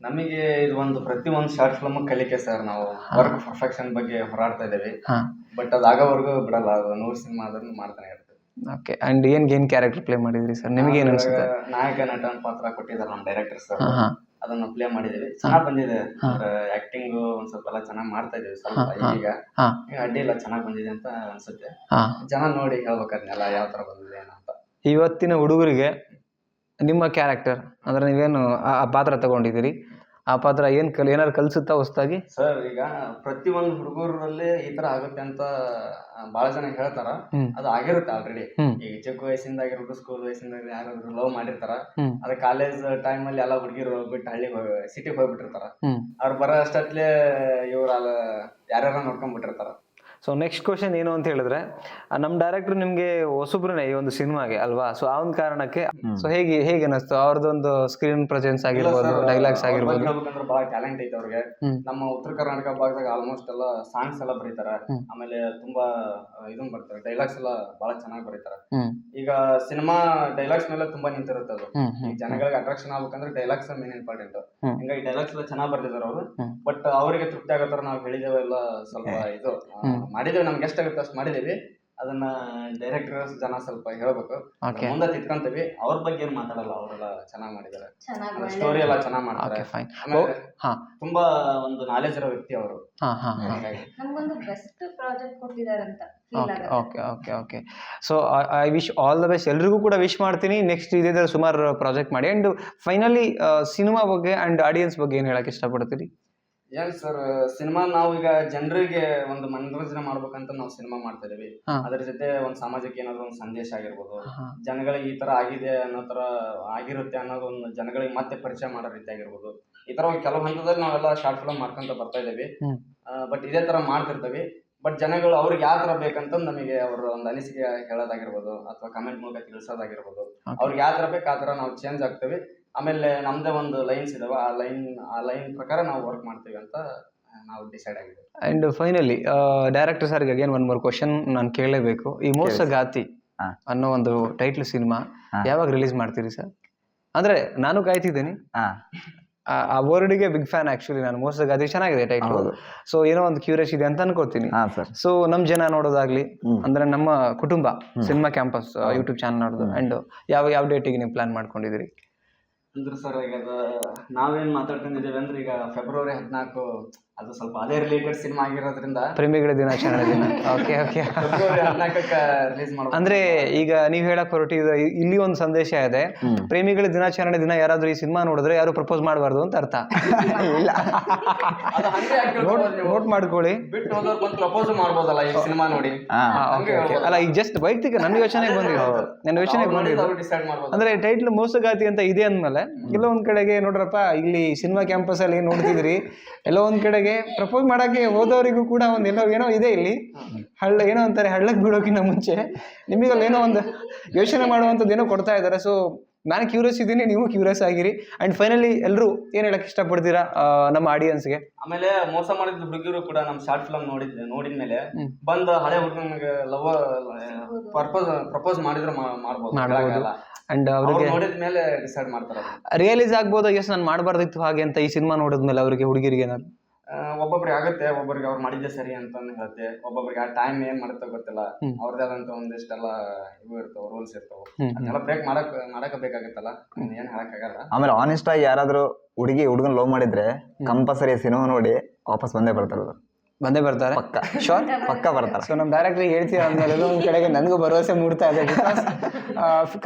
Speaker 5: ನಮಗೆ ಇದು ಒಂದು ಪ್ರತಿ ಒಂದು ಶಾರ್ಟ್ ಫಿಲ್ಮ್ ಕಲಿಕೆ ಸರ್ ನಾವು. ವರ್ಕ್ ಪರ್ಫೆಕ್ಷನ್ ಬಗ್ಗೆ ಹೋರಾಡ್ತಾ ಇದ್ದೇವೆ. ಬಟ್ ಅದು ಆಗೋವರೆಗೂ ಬಿಡಲ್ಲ. ಅದು ನೂರು ಸಿನಿಮಾ ಆದ್ರೂ ಮಾಡ್ತಾನೆ ಇರ್ತದೆ
Speaker 1: ಓಕೆ ಅಂಡ್ ಏನ್ ಏನ್ ಕ್ಯಾರೆಕ್ಟರ್ ಪ್ಲೇ ಮಾಡಿದ್ರಿ ಸರ್ ನಿಮಗೆ ಏನು ಅನ್ಸುತ್ತೆ?
Speaker 5: ನಾಯಕ ನಟನ ಪಾತ್ರ ಕೊಟ್ಟಿದ್ದಾರೆ ನಮ್ಮ ಡೈರೆಕ್ಟರ್ ಸರ್ ಅದನ್ನ ಪ್ಲೇ ಮಾಡಿದೀವಿ ಚೆನ್ನಾಗಿ ಬಂದಿದೆ. ಆಕ್ಟಿಂಗ್ ಒಂದ್ ಸ್ವಲ್ಪ ಎಲ್ಲ ಚೆನ್ನಾಗಿ ಮಾಡ್ತಾ ಇದೀವಿ ಸ್ವಲ್ಪ ಈಗ. ಅಡ್ಡಿ ಎಲ್ಲ ಚೆನ್ನಾಗಿ ಬಂದಿದೆ ಅಂತ ಅನ್ಸುತ್ತೆ. ಜನ ನೋಡಿ ಹೇಳ್ಬೇಕದ್ನೆಲ್ಲ ಯಾವ ತರ ಬಂದಿದೆ ಅಂತ
Speaker 1: ಇವತ್ತಿನ ಹುಡುಗರಿಗೆ ನಿಮ್ಮ ಕ್ಯಾರೆಕ್ಟರ್ ಅಂದ್ರೆ ನೀವೇನು ಆ ಆ ಪಾತ್ರ ತಗೊಂಡಿದ್ದೀರಿ? ಆ ಪಾತ್ರ ಏನು ಕಲ್ ಏನಾರು ಕಲಿಸುತ್ತಾ ಹೊಸ್ದಾಗಿ
Speaker 5: ಸರ್ ಈಗ ಪ್ರತಿ ಒಂದು ಹುಡುಗರಲ್ಲಿ ಈ ತರ ಆಗುತ್ತೆ ಅಂತ ಬಹಳ ಜನ ಹೇಳ್ತಾರ. ಅದು ಆಗಿರುತ್ತೆ ಆಲ್ರೆಡಿ. ಈಗ ಚಿಕ್ಕ ವಯಸ್ಸಿಂದ ಆಗಿರ್ಬೋದು ಸ್ಕೂಲ್ ವಯಸ್ಸಿಂದ ಯಾರಾದ್ರು ಲವ್ ಮಾಡಿರ್ತಾರ. ಅದ ಕಾಲೇಜ್ ಟೈಮ್ ಅಲ್ಲಿ ಎಲ್ಲ ಹುಡುಗಿರು ಹೋಗ್ಬಿಟ್ಟು ಹಳ್ಳಿಗೆ ಹೋಗ ಸಿಟಿಗೆ ಹೋಗ್ಬಿಟ್ಟಿರ್ತಾರ. ಅವ್ರು ಬರೋ ಅಷ್ಟತ್ಲೆ ಇವ್ರ ಯಾರ್ಯಾರ ನೋಡ್ಕೊಂಡ್ಬಿಟ್ಟಿರ್ತಾರ.
Speaker 1: ಸೊ ನೆಕ್ಸ್ಟ್ ಕ್ವಶನ್ ಏನು ಅಂತ ಹೇಳಿದ್ರೆ ನಮ್ಮ ಡೈರೆಕ್ಟರ್ ನಿಮಗೆ ಹೊಸಬ್ರನ್ನೇ ಈ ಒಂದು ಸಿನಿಮಾಗೆ ಅಲ್ವಾ? ಸೊ ಆ ಒಂದು ಕಾರಣಕ್ಕೆ ಸೊ ಹೇಗೆ ಹೇಗೆ ಅನಿಸ್ತು ಅವ್ರದ್ದೊಂದು ಸ್ಕ್ರೀನ್ ಪ್ರೆಸೆನ್ಸ್ ಆಗಿರ್ಬೋದು ಡೈಲಾಗ್ಸ್ ಆಗಿರ್ಬೋದು.
Speaker 5: ಬಹಳ ಟ್ಯಾಲೆಂಟ್ ಐತೆ ಅವ್ರಿಗೆ. ನಮ್ಮ ಉತ್ತರ ಕರ್ನಾಟಕ ಭಾಗದಾಗ ಆಲ್ಮೋಸ್ಟ್ ಎಲ್ಲ ಸಾಂಗ್ಸ್ ಎಲ್ಲ ಬರೀತಾರ. ಆಮೇಲೆ ತುಂಬಾ ಇದನ್ ಬರ್ತಾರೆ. ಡೈಲಾಗ್ಸ್ ಎಲ್ಲ ಬಹಳ ಚೆನ್ನಾಗಿ ಬರೀತಾರ. ಈಗ ಸಿನಿಮಾ ಡೈಲಾಗ್ಸ್ ಮೇಲೆ ತುಂಬಾ ನಿಂತಿರುತ್ತೆ ಅದು. ಜನಗಳಿಗೆ ಅಟ್ರಾಕ್ಷನ್ ಆಗ್ಬೇಕಂದ್ರೆ ಡೈಲಾಗ್ಸ್ ಮೇನ್ ಇಂಪಾರ್ಟೆಂಟ್. ಹಿಂಗಾಗಿ ಡೈಲಾಗ್ಸ್ ಎಲ್ಲ ಚೆನ್ನಾಗಿ ಬರ್ತಿದ್ದಾರೆ ಅವರು. ಬಟ್ ಅವರಿಗೆ ತೃಪ್ತಿ ಆಗತ್ತಾರ ತರ ನಾವು ಹೇಳಿದೇವೆಲ್ಲ ಸ್ವಲ್ಪ ಇದು ಮಾಡಿದೇವೆ ನಮ್ಗೆ ಎಷ್ಟಾಗುತ್ತೆ ಅಷ್ಟು ಮಾಡಿದೀವಿ ಅದನ್ನ ಡೈರೆಕ್ಟರ್ ಜನ ಸ್ವಲ್ಪ ಹೇಳ್ಬೇಕು. ಮುಂದೆ ತಿತ್ಕೊಂತೀವಿ. ಅವ್ರ ಬಗ್ಗೆ ಏನ್ ಮಾತಾಡಲ್ಲ ಅವರೆಲ್ಲ ಚೆನ್ನಾಗಿ ಮಾಡಿದ್ದಾರೆ.
Speaker 6: ಚೆನ್ನಾಗಿ
Speaker 5: ಸ್ಟೋರಿ ಎಲ್ಲ ಚೆನ್ನಾಗಿ
Speaker 1: ಓಕೆ
Speaker 5: ಮಾಡ್ತಾರೆ
Speaker 1: ಫೈನ್
Speaker 5: ಆಮೇಲೆ
Speaker 1: ಹಾ.
Speaker 5: ತುಂಬಾ ಒಂದು ನಾಲೆಜ್ ಇರೋ ವ್ಯಕ್ತಿ ಅವರು.
Speaker 1: ಹಾ ಹಾ ಹಾ.
Speaker 5: ಹಾಗಾಗಿ.
Speaker 6: ನಮ್ಗೊಂದು ಬೆಸ್ಟ್ ಪ್ರಾಜೆಕ್ಟ್ ಕೊಟ್ಟಿದಾರಂತ ಫೀಲ್
Speaker 1: ಓಕೆ
Speaker 6: ಆಗುತ್ತೆ.
Speaker 1: Okay okay okay so I wish all the best ಎಲ್ರಿಗೂ ಕೂಡ ವಿಶ್ ಮಾಡ್ತೀನಿ. ನೆಕ್ಸ್ಟ್ ಇದೇ ಥರ ಸುಮಾರು ಪ್ರಾಜೆಕ್ಟ್ ಮಾಡಿ. ಆ್ಯಂಡ್ ಫೈನಲಿ ಸಿನಿಮಾ ಬಗ್ಗೆ ಅಂಡ್ ಆಡಿಯನ್ಸ್ ಬಗ್ಗೆ ಏನು ಹೇಳಕ್ಕೆ ಇಷ್ಟಪಡ್ತೀರಿ?
Speaker 5: ಏನ್ ಸರ್ ಸಿನಿಮಾ ನಾವು ಈಗ ಜನರಿಗೆ ಒಂದು ಮನರಂಜನೆ ಮಾಡ್ಬೇಕಂತ ನಾವು ಸಿನಿಮಾ ಮಾಡ್ತಾ ಇದೀವಿ
Speaker 1: ಹಾ.
Speaker 5: ಅದ್ರ ಜೊತೆ ಒಂದ್ ಸಾಮಾಜಿಕ ಏನಾದ್ರು ಒಂದ್ ಸಂದೇಶ ಆಗಿರ್ಬೋದು.
Speaker 1: ಹಾಂ
Speaker 5: ಜನಗಳಿಗೆ ಈ ತರ ಆಗಿದೆ ಅನ್ನೋ ತರ ಆಗಿರುತ್ತೆ ಅನ್ನೋದು ಒಂದು ಜನಗಳಿಗೆ ಮತ್ತೆ ಪರಿಚಯ ಮಾಡೋ ರೀತಿ ಆಗಿರ್ಬೋದು. ಈ ತರ ಒಂದ್ ಕೆಲವು ಹಂತದಲ್ಲಿ ನಾವೆಲ್ಲ ಶಾರ್ಟ್ ಫಿಲ್ಮ್ ಮಾಡ್ಕೊಂತ ಬರ್ತಾ ಇದೀವಿ
Speaker 1: ಹ್ಮ್.
Speaker 5: ಬಟ್ ಇದೇ ತರ ಮಾಡ್ತಿರ್ತೀವಿ. ಬಟ್ ಜನಗಳು ಅವ್ರಿಗೆ ಯಾವ ತರ ಬೇಕಂತ ನಮಗೆ ಅವ್ರ ಒಂದು ಅನಿಸಿಕೆ ಹೇಳೋದಾಗಿರ್ಬೋದು ಅಥವಾ ಕಮೆಂಟ್ ಮೂಲಕ ತಿಳಿಸೋದಾಗಿರ್ಬೋದು. ಅವ್ರಿಗೆ ಯಾವ ತರ ಬೇಕು ಆ ತರ ನಾವು ಚೇಂಜ್ ಆಗ್ತೀವಿ. ಆಮೇಲೆ ನಮ್ದೇ ಒಂದು ಲೈನ್ಸ್ ಇದಾವೆ. ಆ ಲೈನ್ ಆ ಲೈನ್ ಪ್ರಕಾರ ನಾವು ವರ್ಕ್ ಮಾಡ್ತೀವಿ ಅಂತ ನಾವು ಡಿಸೈಡ್ ಆಗಿದೆ
Speaker 1: ಅಂಡ್ ಫೈನಲಿ ಡೈರೆಕ್ಟರ್ ಸರ್ಗೆ ಅಗೇನ್ ಒನ್ ಮೋರ್ ಕ್ವಶನ್ ನಾನು ಕೇಳಲೇಬೇಕು. ಈ ಮೋಸ
Speaker 3: ಗಾತಿ
Speaker 1: ಅನ್ನೋ ಒಂದು ಟೈಟ್ಲ್ ಸಿನಿಮಾ
Speaker 3: ಹಾ.
Speaker 1: ಯಾವಾಗ ರಿಲೀಸ್ ಮಾಡ್ತೀರಿ ಸರ್ ಅಂದ್ರೆ ನಾನು ಕಾಯ್ತಿದ್ದೀನಿ.
Speaker 3: ಹಾಂ.
Speaker 1: ಆ- ಆ ವರ್ಡ್ಗೆ ಬಿಗ್ ಫ್ಯಾನ್ ಆಕ್ಚುಲಿ ನಾನು. ಮೋಸ ಗಾತಿ ಚೆನ್ನಾಗಿದೆ ಟೈಟ್ಲ್
Speaker 3: ಹೌದು.
Speaker 1: ಸೊ ಏನೋ ಒಂದು ಕ್ಯೂರಿಯಸ್ ಇದೆ ಅಂತ ಅನ್ಕೋತೀನಿ.
Speaker 3: ಹಾಂ ಸರ್
Speaker 1: ಸೊ ನಮ್ ಜನ ನೋಡೋದಾಗ್ಲಿ
Speaker 3: ಹ್ಮ್.
Speaker 1: ಅಂದ್ರೆ ನಮ್ಮ ಕುಟುಂಬ ಸಿನಿಮಾ ಕ್ಯಾಂಪಸ್ ಯೂಟ್ಯೂಬ್ ಚಾನಲ್ ನೋಡೋದು. ಅಂಡ್ ಯಾವ ಯಾವ ಡೇಟಿಗೆ ನೀವು ಪ್ಲಾನ್ ಮಾಡ್ಕೊಂಡಿದ್ದೀರಿ?
Speaker 5: ಅಂದ್ರೆ ಸರ್ ಈಗ ಅದು ನಾವೇನ್ ಮಾತಾಡ್ಕೊಂಡಿದ್ದೀವಿ ಅಂದ್ರೆ ಈಗ ಫೆಬ್ರವರಿ ಹದಿನಾಲ್ಕು ಅದು ಸ್ವಲ್ಪ ಅದೇ ರಿಲೇಟೆಡ್ ಸಿನಿಮಾ ಆಗಿರೋದ್ರಿಂದ
Speaker 1: ಪ್ರೇಮಿಗಳ ದಿನಾಚರಣೆ ದಿನ. ಓಕೆ ಓಕೆ
Speaker 5: ರಿಲೀಸ್ ಮಾಡಿ
Speaker 1: ಅಂದ್ರೆ ಈಗ ನೀವು ಹೇಳಕ್ ಹೊರಟಿದ ಇಲ್ಲಿ ಒಂದು ಸಂದೇಶ ಇದೆ. ಪ್ರೇಮಿಗಳ ದಿನಾಚರಣೆ ದಿನ ಯಾರಾದ್ರೂ ಈ ಸಿನಿಮಾ ನೋಡಿದ್ರೆ ಯಾರು ಪ್ರಪೋಸ್ ಮಾಡಬಾರ್ದು ಅಂತ ಅರ್ಥ.
Speaker 3: ಇಲ್ಲ.
Speaker 1: ನೋಟ್ ಮಾಡ್ಕೊಳ್ಳಿ.
Speaker 5: ಬಿಟ್ಟು ಹೋದವ್ರು ಬಂದು ಪ್ರಪೋಸ್ ಮಾಡ್ಬೋದಲ್ಲ ಈ ಸಿನಿಮಾ ನೋಡಿ.
Speaker 1: ಅಲ್ಲ ಈಗ ಜಸ್ಟ್ ವೈಯಕ್ತಿಕ ನನ್ನ ಯೋಚನೆಗೆ ಬಂದಿದ್ದು ನನ್ನ ಯೋಚನೆಗೆ ಬಂದಿದ್ದು ಅಂದ್ರೆ ಟೈಟ್ಲ್ ಮೋಸಗಾತಿ ಅಂತ ಇದೆ ಅಂದ್ಮೇಲೆ ಎಲ್ಲ ಒಂದ್ ಕಡೆಗೆ ನೋಡ್ರಪ್ಪ ಇಲ್ಲಿ ಸಿನಿಮಾ ಕ್ಯಾಂಪಸ್ ಅಲ್ಲಿ ಏನ್ ನೋಡ್ತಿದ್ರಿ? ಎಲ್ಲ ಒಂದ್ ಕಡೆಗೆ ಪ್ರಪೋಸ್ ಮಾಡೋಕ್ಕೆ ಹೋದವರಿಗೂ ಕೂಡ ಒಂದು ಎಲ್ಲೋ ಏನೋ ಇದೆ ಇಲ್ಲಿ. ಹಳ್ಳ ಏನೋ ಅಂತಾರೆ ಹಳ್ಳಕ್ಕೆ ಬಿಡೋಕಿನ್ನ ಮುಂಚೆ. ನಿಮಗಲ್ಲಿ ಏನೋ ಒಂದು ಯೋಚನೆ ಮಾಡುವಂಥದ್ದು ಏನೋ ಕೊಡ್ತಾ ಇದ್ದಾರೆ. ಸೊ ನಾನು ಕ್ಯೂರಿಯಸ್ ಇದ್ದೀನಿ ನೀವು ಕ್ಯೂರಿಯಸ್ ಆಗಿರಿ. ಅಂಡ್ ಫೈನಲಿ ಎಲ್ಲರೂ ಏನು ಹೇಳಕ್ಕೆ ಇಷ್ಟಪಡ್ತೀರಾ ನಮ್ಮ ಆಡಿಯನ್ಸ್ಗೆ
Speaker 5: ಆಮೇಲೆ ಮೋಸ ಮಾಡಿದ ಹುಡುಗಿರು ಕೂಡ ನಮ್ಮ ಶಾರ್ಟ್ ಫಿಲ್ಮ್ ನೋಡಿದ್ ನೋಡಿದ್ಮೇಲೆ
Speaker 1: ಮೇಲೆ
Speaker 5: ಬಂದು ಹಳೆ ಹುಡುಗನಿಗೆ ಲವ್ ಪರ್ಪೋಸ್ ಪ್ರಪೋಸ್ ಮಾಡಿದ್ರು ಮಾ- ಮಾಡ್ಬೋದು. ಅಂಡ್
Speaker 1: ಅವ್ರಿಗೆ
Speaker 5: ನೋಡಿದ್ಮೇಲೆ ಡಿಸೈಡ್ ಮಾಡ್ತಾರೆ
Speaker 1: ರಿಯಲೈಸ್ ಆಗ್ಬೋದು ಎಸ್ ನಾನು ಮಾಡಬಾರ್ದಿತ್ತು ಹಾಗೆ ಅಂತ ಈ ಸಿನಿಮಾ ನೋಡಿದ್ಮೇಲೆ ಅವರಿಗೆ ಹುಡುಗಿರಿಗೆ ಏನಾದ್ರು?
Speaker 5: ಒಬ್ಬೊಬ್ರಿಗೆ ಆಗುತ್ತೆ ಒಬ್ಬೊಬ್ರಿಗೆ ಅವ್ರು ಮಾಡಿದ್ದೆ ಸರಿ ಅಂತ ಹೇಳುತ್ತೆ. ಒಬ್ಬೊಬ್ರಿಗೆ ಆ ಟೈಮ್ ಏನ್ ಮಾಡುತ್ತೋ ಗೊತ್ತಿಲ್ಲ. ಅವ್ರದೇ ಆದಂತ ಒಂದಿಷ್ಟೆಲ್ಲ ಇವು ಇರ್ತಾವ ರೂಲ್ಸ್ ಇರ್ತಾವ.
Speaker 1: ಅದೆಲ್ಲ.
Speaker 5: ಅದನ್ನೆಲ್ಲ ಬ್ರೇಕ್ ಮಾಡಕ್ ಮಾಡಕ ಬೇಕಾಗತ್ತಲ್ಲ? ಏನ್ ಹೇಳಕ್ಕಾಗಲ್ಲ
Speaker 3: ಆಮೇಲೆ ಆನೆಸ್ಟ್ ಆಗಿ ಯಾರಾದ್ರೂ ಹುಡುಗಿ ಹುಡುಗನ್ ಲವ್ ಮಾಡಿದ್ರೆ ಕಂಪಲ್ಸರಿ ಸಿನಿಮಾ ನೋಡಿ ವಾಪಸ್ ಬಂದೇ ಬರ್ತಾರೆ.
Speaker 1: ಬಂದೇ ಬರ್ತಾರೆ?
Speaker 3: ಪಕ್ಕ.
Speaker 1: ಶೋರ್
Speaker 3: ಪಕ್ಕ ಬರ್ತಾರೆ.
Speaker 1: ಸೊ ನಮ್ಮ ಡೈರೆಕ್ಟ್ರಿ ಹೇಳ್ತೀರ ಅಂದ್ಮೇಲೆ ಒಂದ್ ಒಂದು ಕಡೆಗೆ ನನಗೂ ಭರವಸೆ ಮೂಡ್ತಾ ಇದೆ ಬಿಕಾಸ್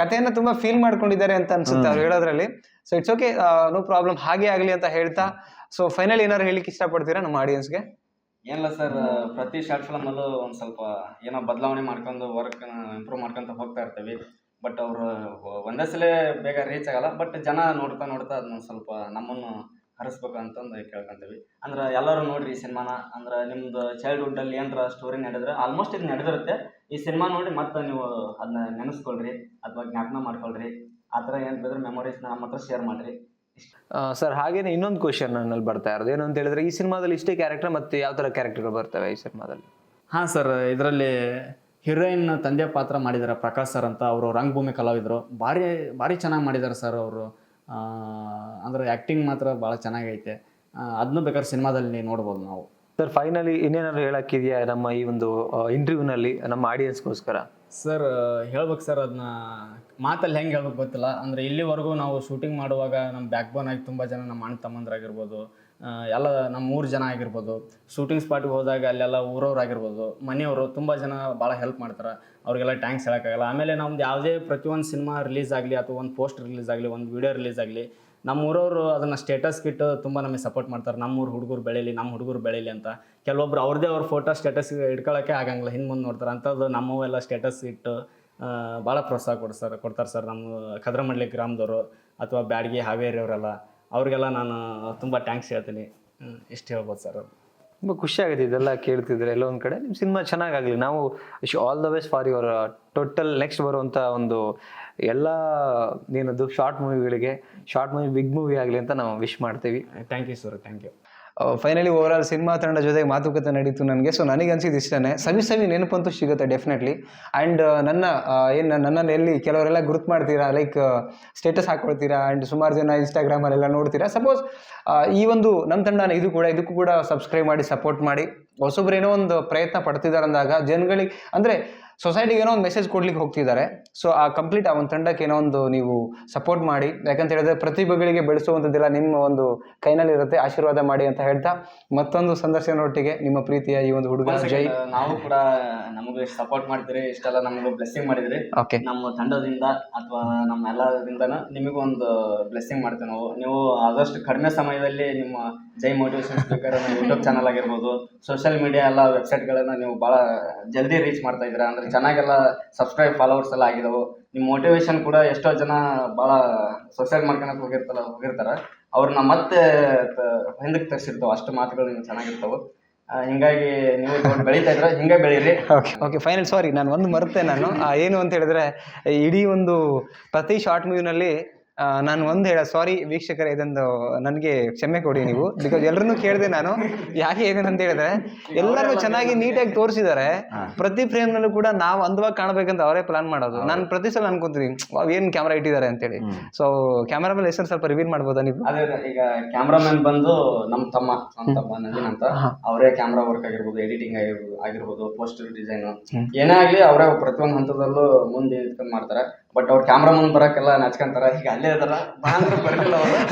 Speaker 1: ಕಥೆಯನ್ನು ತುಂಬ ಫೀಲ್ ಮಾಡ್ಕೊಂಡಿದ್ದಾರೆ ಅಂತ ಅನ್ಸುತ್ತೆ ಅವ್ರು ಹೇಳೋದ್ರಲ್ಲಿ. So it's okay no problem ಹಾಗೆ ಆಗಲಿ ಅಂತ ಹೇಳ್ತಾ ಸೊ ಫೈನಲ್ ಏನಾರು ಹೇಳಿಕ್ಕೆ ಇಷ್ಟಪಡ್ತೀರಾ ನಮ್ಮ ಆಡಿಯನ್ಸ್ಗೆ
Speaker 5: ಏನಿಲ್ಲ ಸರ್, ಪ್ರತಿ ಶಾರ್ಟ್ ಫಿಲಮ್ ಅಲ್ಲೂ ಒಂದ್ ಸ್ವಲ್ಪ ಏನೋ ಬದಲಾವಣೆ ಮಾಡ್ಕೊಂಡು ವರ್ಕ್ ಇಂಪ್ರೂವ್ ಮಾಡ್ಕೊಂತ ಹೋಗ್ತಾ ಇರ್ತೀವಿ. ಬಟ್ ಅವರು ಒಂದೇ ಸಲ ಬೇಗ ರೀಚ್ ಆಗಲ್ಲ. ಬಟ್ ಜನ ನೋಡ್ತಾ ನೋಡ್ತಾ ಅದನ್ನ ಸ್ವಲ್ಪ ನಮ್ಮನ್ನು ಹರಿಸ್ಬೇಕು ಅಂತಂದು ಕೇಳ್ಕೊಂತೀವಿ. ಅಂದ್ರೆ ಎಲ್ಲರೂ ನೋಡ್ರಿ ಈ ಸಿನಿಮಾನ. ಅಂದ್ರೆ ನಿಮ್ದು ಚೈಲ್ಡ್ಹುಡ್ ಅಲ್ಲಿ ಏನಾರ ಸ್ಟೋರಿ ನಡೆದ್ರೆ ಆಲ್ಮೋಸ್ಟ್ ಇದು ನಡೆದಿರುತ್ತೆ. ಈ ಸಿನಿಮಾ ನೋಡಿ ಮತ್ತೆ ನೀವು ಅದನ್ನ ನೆನೆಸ್ಕೊಳ್ರಿ, ಅಥವಾ ಜ್ಞಾಪನ ಮಾಡ್ಕೊಳ್ರಿ. ಆ ಥರ ಏನು ಬೇಕಾದ್ರೆ ಮೆಮೊರೀಸ್ನ ನಮ್ಮ ಹತ್ರ ಶೇರ್ ಮಾಡ್ರಿ.
Speaker 1: ಸರ್ ಹಾಗೇನೆ ಇನ್ನೊಂದು ಕ್ವಶನ್ ನನ್ನಲ್ಲಿ ಬರ್ತಾ ಇರೋದು. ಏನು ಅಂತ ಹೇಳಿದ್ರೆ ಈ ಸಿನಿಮಾದಲ್ಲಿ ಇಷ್ಟೇ ಕ್ಯಾರೆಕ್ಟರ್ ಮತ್ತೆ ಯಾವ ತರ ಕ್ಯಾರೆಕ್ಟರ್ಗಳು ಬರ್ತವೆ ಈ ಸಿನಿಮಾದಲ್ಲಿ?
Speaker 2: ಹಾಂ ಸರ್ ಇದರಲ್ಲಿ ಹೀರೋಯಿನ್ ತಂದೆ ಪಾತ್ರ ಮಾಡಿದ್ದಾರೆ ಪ್ರಕಾಶ್ ಸರ್ ಅಂತ ಅವರು ರಂಗಭೂಮಿ ಕಲಾವಿದರು. ಭಾರಿ ಭಾರಿ ಚೆನ್ನಾಗಿ ಮಾಡಿದ್ದಾರೆ ಸರ್ ಅವರು. ಅಂದರೆ ಆ್ಯಕ್ಟಿಂಗ್ ಮಾತ್ರ ಭಾಳ ಚೆನ್ನಾಗೈತೆ. ಅದನ್ನು ಬೇಕಾದ್ರೆ ಸಿನಿಮಾದಲ್ಲಿ ನೋಡ್ಬೋದು ನಾವು.
Speaker 1: ಸರ್ ಫೈನಲಿ ಇನ್ನೇನಾದ್ರು ಹೇಳಕ್ಕಿದೆಯಾ ನಮ್ಮ ಈ ಒಂದು ಇಂಟರ್ವ್ಯೂನಲ್ಲಿ ನಮ್ಮ ಆಡಿಯನ್ಸ್ಗೋಸ್ಕರ
Speaker 2: ಸರ್, ಹೇಳ್ಬೇಕು ಸರ್ ಅದನ್ನ ಮಾತಲ್ಲಿ ಹೆಂಗೆ ಹೇಳ್ಬೇಕು ಗೊತ್ತಿಲ್ಲ. ಅಂದರೆ ಇಲ್ಲಿವರೆಗೂ ನಾವು ಶೂಟಿಂಗ್ ಮಾಡುವಾಗ ನಮ್ಮ ಬ್ಯಾಕ್ ಬೋನ್ ಆಗಿ ತುಂಬ ಜನ ನಮ್ಮ ಅಣ್ಣ ತಮ್ಮಂದ್ರಾಗಿರ್ಬೋದು ಎಲ್ಲ ನಮ್ಮ ಮೂರು ಜನ ಆಗಿರ್ಬೋದು ಶೂಟಿಂಗ್ ಸ್ಪಾಟ್ಗೆ ಹೋದಾಗ ಅಲ್ಲೆಲ್ಲ ಊರವ್ರು ಆಗಿರ್ಬೋದು, ಮನೆಯವರು ತುಂಬ ಜನ ಭಾಳ ಹೆಲ್ಪ್ ಮಾಡ್ತಾರೆ. ಅವ್ರಿಗೆಲ್ಲ ಟ್ಯಾಂಕ್ಸ್ ಹೇಳೋಕ್ಕಾಗಲ್ಲ ಆಮೇಲೆ ನಮ್ದು ಯಾವುದೇ ಪ್ರತಿಯೊಂದು ಸಿನಿಮಾ ರಿಲೀಸ್ ಆಗಲಿ ಅಥವಾ ಒಂದು ಪೋಸ್ಟ್ ರಿಲೀಸ್ ಆಗಲಿ, ಒಂದು ವಿಡಿಯೋ ರಿಲೀಸ್ ಆಗಲಿ ನಮ್ಮ ಊರವರು ಅದನ್ನು ಸ್ಟೇಟಸ್ ಇಟ್ಟು ತುಂಬ ನಮಗೆ ಸಪೋರ್ಟ್ ಮಾಡ್ತಾರೆ. ನಮ್ಮೂರು ಹುಡುಗರು ಬೆಳೀಲಿ ನಮ್ಮ ಹುಡುಗರು ಬೆಳೀಲಿ ಅಂತ. ಕೆಲವೊಬ್ರು ಅವ್ರದ್ದೇ ಅವ್ರ ಫೋಟೋ ಸ್ಟೇಟಸ್ ಇಟ್ಕೊಳ್ಳೋಕ್ಕೆ ಆಗಂಗಿಲ್ಲ. ಹಿಂದೆ ಮುಂದೆ ನೋಡ್ತಾರೆ. ಅಂಥದ್ದು ನಮ್ಮವೆಲ್ಲ ಸ್ಟೇಟಸ್ ಇಟ್ಟು ಭಾಳ ಪ್ರೋತ್ಸಾಹ ಕೊಡ್ತಾರೆ ಕೊಡ್ತಾರೆ ಸರ್. ನಮ್ಮ ಕದ್ರಮಂಡ್ಲಿ ಗ್ರಾಮದವರು ಅಥವಾ ಬ್ಯಾಡಗಿ ಹಾವೇರಿಯವರೆಲ್ಲ, ಅವ್ರಿಗೆಲ್ಲ ನಾನು ತುಂಬ ಥ್ಯಾಂಕ್ಸ್ ಹೇಳ್ತೀನಿ. ಇಷ್ಟು ಹೇಳ್ಬೋದು ಸರ್
Speaker 1: ತುಂಬ ಖುಷಿ ಆಗುತ್ತೆ ಇದೆಲ್ಲ ಕೇಳ್ತಿದ್ರೆ ಎಲ್ಲ ಒಂದು ಕಡೆ. ನಿಮ್ಮ ಸಿನಿಮಾ ಚೆನ್ನಾಗಾಗಲಿ ನಾವು all the best for your total next ಬರುವಂಥ ಒಂದು ಎಲ್ಲ ಏನದು ಶಾರ್ಟ್ ಮೂವಿಗಳಿಗೆ ಶಾರ್ಟ್ ಮೂವಿ ಬಿಗ್ ಮೂವಿ ಆಗಲಿ ಅಂತ ನಾವು ವಿಶ್ ಮಾಡ್ತೀವಿ.
Speaker 2: Thank you sir thank you
Speaker 1: finally over all cinema ತಂಡ ಜೊತೆಗೆ ಮಾತುಕತೆ ನಡೀತು ನನಗೆ. ಸೊ ನನಗೆ ಅನಿಸಿದ ಇಷ್ಟನೇ. ಸವಿ ಸವಿ ನೆನಪಂತೂ ಸಿಗುತ್ತೆ ಡೆಫಿನೆಟ್ಲಿ ಆ್ಯಂಡ್ ನನ್ನ ಏನು ನನ್ನನ್ನು ಎಲ್ಲಿ ಕೆಲವರೆಲ್ಲ ಗುರುತು ಮಾಡ್ತೀರಾ? ಲೈಕ್ ಸ್ಟೇಟಸ್ ಹಾಕ್ಕೊಳ್ತೀರಾ ಆ್ಯಂಡ್ ಸುಮಾರು ಜನ ಇನ್ಸ್ಟಾಗ್ರಾಮಲ್ಲೆಲ್ಲ ನೋಡ್ತೀರಾ? ಸಪೋಸ್ ಈ ಒಂದು ನಮ್ಮ ತಂಡನ ಇದು ಕೂಡ ಇದಕ್ಕೂ ಕೂಡ ಸಬ್ಸ್ಕ್ರೈಬ್ ಮಾಡಿ ಸಪೋರ್ಟ್ ಮಾಡಿ. ಹೊಸೊಬ್ರು ಏನೋ ಒಂದು ಪ್ರಯತ್ನ ಪಡ್ತಿದ್ದಾರೆ ಅಂದಾಗ ಜನಗಳಿಗೆ ಅಂದರೆ ಸೊಸೈಟಿಗೆ ಏನೋ ಒಂದು ಮೆಸೇಜ್ ಕೊಡ್ಲಿಕ್ಕೆ ಹೋಗ್ತಿದ್ದಾರೆ. ಸೊ ಆ ಕಂಪ್ಲೀಟ್ ಆ ಒಂದು ತಂಡಕ್ಕೆ ಏನೋ ಒಂದು ನೀವು ಸಪೋರ್ಟ್ ಮಾಡಿ. ಯಾಕಂತ ಹೇಳಿದ್ರೆ ಪ್ರತಿಭೆಗಳಿಗೆ ಬೆಳೆಸುವಂಥದ್ದೆಲ್ಲ ನಿಮ್ಮ ಒಂದು ಕೈನಲ್ಲಿರುತ್ತೆ ಆಶೀರ್ವಾದ ಮಾಡಿ ಅಂತ ಹೇಳ್ತಾ ಮತ್ತೊಂದು ಸಂದರ್ಶನದೊಟ್ಟಿಗೆ ನಿಮ್ಮ ಪ್ರೀತಿಯ ಈ ಒಂದು ಹುಡುಗ ಜೈ.
Speaker 5: ನಾವು ಕೂಡ ನಮಗೆ ಸಪೋರ್ಟ್ ಮಾಡ್ತೀರಿ ಇಷ್ಟೆಲ್ಲ ನಮಗೆ ಬ್ಲೆಸ್ಸಿಂಗ್ ಮಾಡಿದ್ರಿ.
Speaker 1: ಓಕೆ
Speaker 5: ನಮ್ಮ ತಂಡದಿಂದ ಅಥವಾ ನಮ್ಮ ಎಲ್ಲರಿಂದನೂ ನಿಮಗೊಂದು ಬ್ಲೆಸ್ಸಿಂಗ್ ಮಾಡ್ತೀವಿ ನಾವು. ನೀವು ಆದಷ್ಟು ಕಡಿಮೆ ಸಮಯದಲ್ಲಿ ನಿಮ್ಮ Jai motivation speaker YouTube channel ಆಗಿರ್ಬೋದು ಸೋಷಿಯಲ್ ಮೀಡಿಯಾ ಎಲ್ಲ ವೆಬ್ಸೈಟ್ಗಳನ್ನ ನೀವು ಭಾಳ ಜಲ್ದಿ ರೀಚ್ ಮಾಡ್ತಾ ಇದ್ದೀರಾ ಅಂದ್ರೆ ಚೆನ್ನಾಗೆಲ್ಲ ಸಬ್ಸ್ಕ್ರೈಬ್ ಫಾಲೋವರ್ಸ್ ಎಲ್ಲ ಆಗಿದಾವು. ನಿಮ್ಮ ಮೋಟಿವೇಶನ್ ಕೂಡ ಎಷ್ಟೋ ಜನ ಭಾಳ ಸೊಸೈಡ್ ಮಾಡ್ಕೊಳಕ್ ಹೋಗಿರ್ತಾರ ಹೋಗಿರ್ತಾರ. ಅವ್ರನ್ನ ಮತ್ತೆ ಹಿಂದಕ್ಕೆ ತರಿಸಿರ್ತಾವ. ಅಷ್ಟು ಮಾತುಗಳು ನಿಮ್ಗೆ ಚೆನ್ನಾಗಿರ್ತಾವೆ. ಹಿಂಗಾಗಿ ನೀವು ಬೆಳೀತಾ ಇದ್ರೆ ಹಿಂಗೆ ಬೆಳೀರಿ.
Speaker 1: ಓಕೆ ಓಕೆ ಫೈನಲ್ ಸಾರಿ ನಾನು ಒಂದು ಮರುತ್ತೆ ನಾನು. ಏನು ಅಂತ ಹೇಳಿದ್ರೆ, ಇಡೀ ಒಂದು ಪ್ರತಿ ಶಾರ್ಟ್ ಮೂವಿನಲ್ಲಿ ನಾನು ಒಂದು ಹೇಳ ಸಾರಿ ವೀಕ್ಷಕರೇ ಇದೊಂದು ನನಗೆ ಕ್ಷಮೆ ಕೊಡಿ ನೀವು. ಬಿಕಾಸ್ ಎಲ್ಲರನ್ನೂ ಕೇಳಿದೆ ನಾನು. ಯಾಕೆ ಏನೇನು ಅಂತ ಹೇಳಿದ್ರೆ ಎಲ್ಲರೂ ಚೆನ್ನಾಗಿ ನೀಟಾಗಿ ತೋರಿಸಿದ್ದಾರೆ ಪ್ರತಿ ಫ್ರೇಮ್ನಲ್ಲೂ ಕೂಡ ನಾವು ಅಂದವಾಗಿ ಕಾಣಬೇಕಂತ ಅವರೇ ಪ್ಲಾನ್ ಮಾಡೋದು. ನಾನು ಪ್ರತಿ ಸಲ ಅನ್ಕೊಂತೀನಿ ಏನು ಕ್ಯಾಮ್ರಾ ಇಟ್ಟಿದ್ದಾರೆ? ಅಂತೇಳಿ. ಸೊ ಕ್ಯಾಮ್ರಾ ಮೇಲೆ ಹೆಸರು ಸ್ವಲ್ಪ ರಿವೀಲ್ ಮಾಡ್ಬೋದಾ ನೀವು?
Speaker 5: ಅದೇ ಈಗ ಕ್ಯಾಮ್ರಾಮನ್ ಬಂದು ನಮ್ಮ ತಮ್ಮ ನಮ್ಮ ತಮ್ಮ ನಂದಿನ ಅಂತ ಅವರೇ ಕ್ಯಾಮ್ರಾ ವರ್ಕ್ ಆಗಿರ್ಬೋದು ಎಡಿಟಿಂಗ್ ಆಗಿರ್ಬೋದು ಆಗಿರ್ಬೋದು ಪೋಸ್ಟರ್ ಡಿಸೈನ್ ಏನೇ ಆಗಲಿ ಅವರೇ ಪ್ರತಿಯೊಂದು ಹಂತದಲ್ಲೂ ಮುಂದೆ ಮಾಡ್ತಾರೆ. ಬಟ್ ಅವ್ರ ಮುಂದೆ ಬರಕ್ಕೆಲ್ಲ ನಾಚ್ಕೊಂತಾರ. ಈಗ ಅಲ್ಲೇ ಅಂದ್ರೆ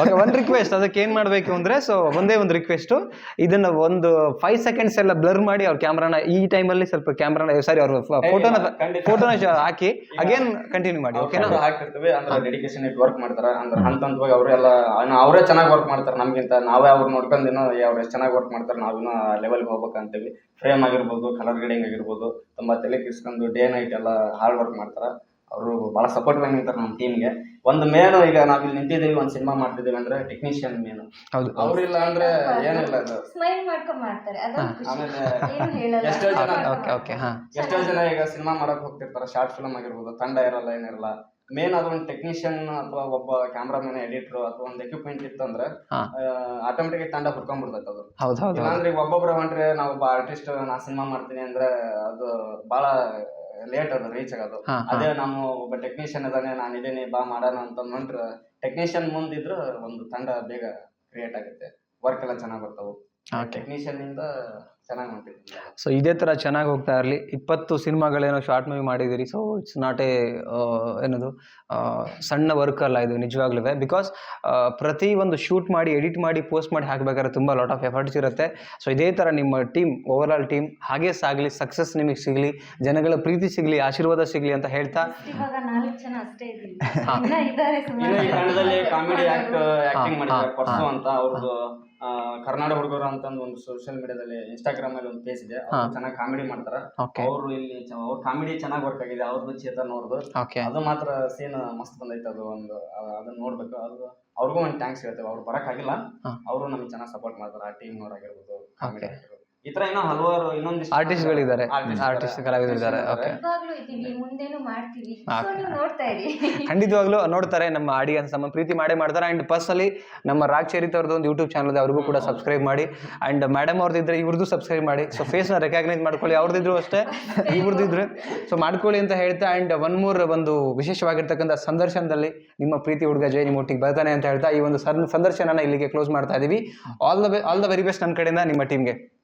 Speaker 1: ಓಕೆ ಒಂದು ರಿಕ್ವೆಸ್ಟ್ ಅದಕ್ಕೆ ಏನು ಮಾಡಬೇಕು ಅಂದರೆ ಸೊ ಒಂದೇ ಒಂದು ರಿಕ್ವೆಸ್ಟು ಇದನ್ನ ಒಂದು ಫೈವ್ ಸೆಕೆಂಡ್ಸ್ ಎಲ್ಲ ಬ್ಲರ್ ಮಾಡಿ ಅವ್ರ ಕ್ಯಾಮ್ರಾನ ಈ ಟೈಮಲ್ಲಿ ಸ್ವಲ್ಪ ಕ್ಯಾಮ್ರಾನ ಸಾರಿ ಅವ್ರ ಫೋಟೋನ. ಫೋಟೋನ ಹಾಕಿ. ಅಗೇನ್ ಕಂಟಿನ್ಯೂ ಮಾಡಿ ಓಕೆನಾ
Speaker 5: ಹಾಕಿರ್ತೀವಿ ಅಂದ್ರೆ ಡೆಡಿಕೇಶನ್ ಇಟ್ಟು ವರ್ಕ್ ಮಾಡ್ತಾರ. ಅಂದ್ರೆ ಹಂತ ಹಂತವಾಗಿ ಅವರೆಲ್ಲ ಅವರೇ ಚೆನ್ನಾಗಿ ವರ್ಕ್ ಮಾಡ್ತಾರೆ ನಮ್ಗಿಂತ. ನಾವೇ ಅವ್ರು ನೋಡ್ಕೊಂಡು ಇನ್ನೂ ಅವ್ರು ಎಷ್ಟು ಚೆನ್ನಾಗಿ ವರ್ಕ್ ಮಾಡ್ತಾರೆ ನಾವಿನ್ನೂ ಲೆವೆಲ್ಗೆ ಹೋಗ್ಬೇಕಂತೀವಿ ಫ್ರೇಮ್ ಆಗಿರ್ಬೋದು ಕಲರ್ ಗ್ರೇಡಿಂಗ್ ಆಗಿರ್ಬೋದು ತುಂಬಾ ತಲೆ ಕಿಸ್ಕೊಂಡು ಡೇ ನೈಟ್ ಎಲ್ಲ ಹಾರ್ಡ್ ವರ್ಕ್ ಮಾಡ್ತಾರ. ಅವರು ಬಹಳ ಸಪೋರ್ಟ್ ಆಗಿ ನಿಂತಾರೆ ನಮ್ಮ ಟೀಮ್ಗೆ ಒಂದು ಮೇನು ಈಗ ನಾವ್ ಇಲ್ಲಿ ನಿಂತಿದ್ದೀವಿ ಒಂದು ಸಿನಿಮಾ ಮಾಡ್ತಿದ್ದೀವಿ ಅಂದ್ರೆ ಟೆಕ್ನಿಷಿಯನ್ ಮೇನು
Speaker 1: ಹೌದು.
Speaker 5: ಅವ್ರಿಲ್ಲ ಅಂದ್ರೆ ಏನಿಲ್ಲ ಅದು.
Speaker 6: ಸ್ಮೈಲ್ ಮಾಡ್ಕೊಂಡ್ ಮಾಡ್ತಾರೆ. ಅದೊಂದು ಖುಷಿ.
Speaker 5: ಆಮೇಲೆ
Speaker 6: ಏನು ಹೇಳಲ್ಲ.
Speaker 5: ಎಷ್ಟೋ ಜನ
Speaker 1: ಓಕೆ ಓಕೆ ಹಾಂ.
Speaker 5: ಎಷ್ಟೋ ಜನ ಈಗ ಸಿನಿಮಾ ಮಾಡಕ್ ಹೋಗ್ತಿರ್ತಾರೆ. ಶಾರ್ಟ್ ಫಿಲ್ಮ್ ಆಗಿರ್ಬೋದು ತಂಡ ಇರಲ್ಲ ಏನಿರಲ್ಲ. ಮೇನ್ ಅದು ಒಂದು ಟೆಕ್ನಿಷಿಯನ್ ಅಥವಾ ಒಬ್ಬ ಕ್ಯಾಮ್ರಾಮನ್ ಎಡಿಟರ್ ಅಥವಾ ಒಂದು ಎಕ್ವಿಪ್ಮೆಂಟ್ ಇತ್ತು
Speaker 1: ಅಂದ್ರೆ
Speaker 5: ಆಟೋಮೆಟಿಕ್ ತಂಡ ಹುಡ್ಕೊಂಡ್ಬಿಡ್ತೈತೆ ಅದು ಇಲ್ಲಾಂದ್ರೆ ಈಗ ಒಬ್ಬೊಬ್ರು ಹೊಂಟ್ರೆ ನಾವು ಒಬ್ಬ ಆರ್ಟಿಸ್ಟ್ ನಾ ಸಿನಿಮಾ ಮಾಡ್ತೀನಿ ಅಂದ್ರೆ ಅದು ಬಹಳ ಲೇಟ್ ಅದು ರೀಚ್ ಆಗೋದು.
Speaker 1: ಹಾ, ಹಾ.
Speaker 5: ಅದೇ ನಾವು ಒಬ್ಬ ಟೆಕ್ನಿಷಿಯನ್ ಇದಾನೆ ನಾನು ಇದೀನಿ ಬಾ ಮಾಡೋಣ ಅಂತ ಅಂದ್ಕೊಂಡ್ರ ಟೆಕ್ನಿಷಿಯನ್ ಮುಂದಿದ್ರು ಒಂದು ತಂಡ ಬೇಗ ಕ್ರಿಯೇಟ್ ಆಗುತ್ತೆ. ವರ್ಕ್ ಎಲ್ಲ ಚೆನ್ನಾಗಿ ಬರ್ತಾವು.
Speaker 1: ಓಕೆ
Speaker 5: ಟೆಕ್ನಿಷಿಯನ್ ಇಂದ ಚೆನ್ನಾಗಿ
Speaker 1: ಸೊ ಇದೇ ಥರ ಚೆನ್ನಾಗಿ ಹೋಗ್ತಾ ಇರಲಿ. ಇಪ್ಪತ್ತು ಸಿನಿಮಾಗಳೇನೋ ಶಾರ್ಟ್ ಮೂವಿ ಮಾಡಿದ್ದೀರಿ. ಸೊ ಇಟ್ಸ್ ನಾಟ್ ಎ ಏನದು ಸಣ್ಣ ವರ್ಕ್ ಅಲ್ಲ ಇದು ನಿಜವಾಗ್ಲೂ ಬಿಕಾಸ್ ಪ್ರತಿ ಒಂದು ಶೂಟ್ ಮಾಡಿ ಎಡಿಟ್ ಮಾಡಿ ಪೋಸ್ಟ್ ಮಾಡಿ ಹಾಕಬೇಕಾದ್ರೆ ತುಂಬ ಲಾಟ್ ಆಫ್ ಎಫರ್ಟ್ಸ್ ಇರುತ್ತೆ. ಸೊ ಇದೇ ಥರ ನಿಮ್ಮ ಟೀಮ್ ಓವರ್ ಆಲ್ ಟೀಮ್ ಹಾಗೆ ಸಾಗಲಿ ಸಕ್ಸಸ್ ನಿಮಗೆ ಸಿಗಲಿ ಜನಗಳ ಪ್ರೀತಿ ಸಿಗಲಿ ಆಶೀರ್ವಾದ ಸಿಗಲಿ ಅಂತ ಹೇಳ್ತಾ
Speaker 6: ಇವಾಗ ನಾಲ್ಕು ಜನ ಅಷ್ಟೇ ಇದ್ದೀವಿ. ಇನ್ನ ಇದ್ದಾರೆ
Speaker 5: ಈ
Speaker 6: ಸುಮಾರು
Speaker 5: ಕಾಮಿಡಿ. ಅಂತ ಅವ್ರದ್ದು ಕರ್ನಾಟಕ ಹುಡುಗರು ಅಂತ ಒಂದು ಸೋಷಿಯಲ್ ಮೀಡಿಯಾದಲ್ಲಿ ಇನ್ಸ್ಟಾಗ್ರಾಮ್ ಅಲ್ಲಿ ಒಂದು ಪೇಜ್ ಇದೆ. ಚೆನ್ನಾಗಿ ಕಾಮಿಡಿ ಮಾಡ್ತಾರ. ಅವರು ಇಲ್ಲಿ ಅವ್ರ ಕಾಮಿಡಿ ಚೆನ್ನಾಗಿ ವರ್ಕ್ ಆಗಿದೆ. ಅವ್ರದ್ದು ಚೇತನ್ ಅವ್ರದ್ದು ಅದು ಮಾತ್ರ ಸೀನ್ ಮಸ್ತ್ ಬಂದೈತೆ ಅದು ಒಂದು ಅದನ್ನ ನೋಡ್ಬೇಕು. ಅದು ಅವ್ರಿಗೂ ಒಂದು ಥ್ಯಾಂಕ್ಸ್ ಹೇಳ್ತೇವೆ. ಅವ್ರು ಬರಕ್ ಆಗಿಲ್ಲ.
Speaker 1: ಹಾ.
Speaker 5: ಅವರು ನಮ್ಗೆ ಚೆನ್ನಾಗಿ ಸಪೋರ್ಟ್ ಮಾಡ್ತಾರೆ. ಆ ಟೀಮ್. ಆಗಿರ್ಬೋದು ಈ ತರ ಇನ್ನೂ ಹಲವಾರು ಇನ್ನೊಂದಿಷ್ಟು
Speaker 1: ಆರ್ಟಿಸ್ಟ್ಗಳಿದ್ದಾರೆ ಆರ್ಟಿಸ್ಟ್
Speaker 5: ಇದ್ದಾರೆ.
Speaker 1: ಕಲಾವಿದರಿದ್ದಾರೆ. ಓಕೆ
Speaker 6: ಇವಾಗ್ಲೂ ಇದ್ದೀವಿ ಮುಂದೇನು ಮಾಡ್ತೀವಿ. So
Speaker 1: Okay.
Speaker 6: ನೀವು ನೋಡ್ತಾ ಇರಿ.
Speaker 1: ಖಂಡಿತವಾಗ್ಲೂ ನೋಡ್ತಾರೆ ನಮ್ಮ ಆಡಿಯನ್ಸ್ ನಮ್ಮ ಪ್ರೀತಿ ಮಾಡೇ ಮಾಡ್ತಾರೆ. ಆ್ಯಂಡ್ ಪರ್ಸನಲಿ ನಮ್ಮ ರಾಗ್ ಚರಿತ್ ಅವ್ರದ್ದು ಒಂದು ಯೂಟ್ಯೂಬ್ ಚಾನಲ್ ಇದೆ ಅವ್ರಿಗೂ ಕೂಡ ಸಬ್ಸ್ಕ್ರೈಬ್ ಮಾಡಿ. ಅಂಡ್ ಮೇಡಮ್ ಅವ್ರದ್ದು ಇದ್ರೆ ಇವ್ರದ್ದು ಸಬ್ಸ್ಕ್ರೈಬ್ ಮಾಡಿ ಸೊ ನ ರೆಕಗ್ನೈಸ್ ಮಾಡ್ಕೊಳ್ಳಿ. ಅವ್ರದ್ದಿದ್ರು ಅಷ್ಟೇ ಇವ್ರದ್ದು ಇದ್ರೆ. ಸೊ ಮಾಡ್ಕೊಳ್ಳಿ ಅಂತ ಹೇಳ್ತಾ ಅಂಡ್ ಒನ್ ಮೂರ್ ಒಂದು ವಿಶೇಷವಾಗಿರ್ತಕ್ಕಂಥ ಸಂದರ್ಶನದಲ್ಲಿ ನಿಮ್ಮ ಪ್ರೀತಿ ಹುಡುಗ ಜೈ ನಿಮ್ಮ ಒಟ್ಟಿಗೆ ಬರ್ತಾನೆ ಅಂತ ಹೇಳ್ತಾ ಈ ಒಂದು ಸನ್- ಸಂದರ್ಶನನ ಇಲ್ಲಿಗೆ ಕ್ಲೋಸ್ ಮಾಡ್ತಾ ಇದೀವಿ. All the all the very best ನನ್ನ ಕಡೆಯಿಂದ ನಿಮ್ಮ ಟೀಮ್ಗೆ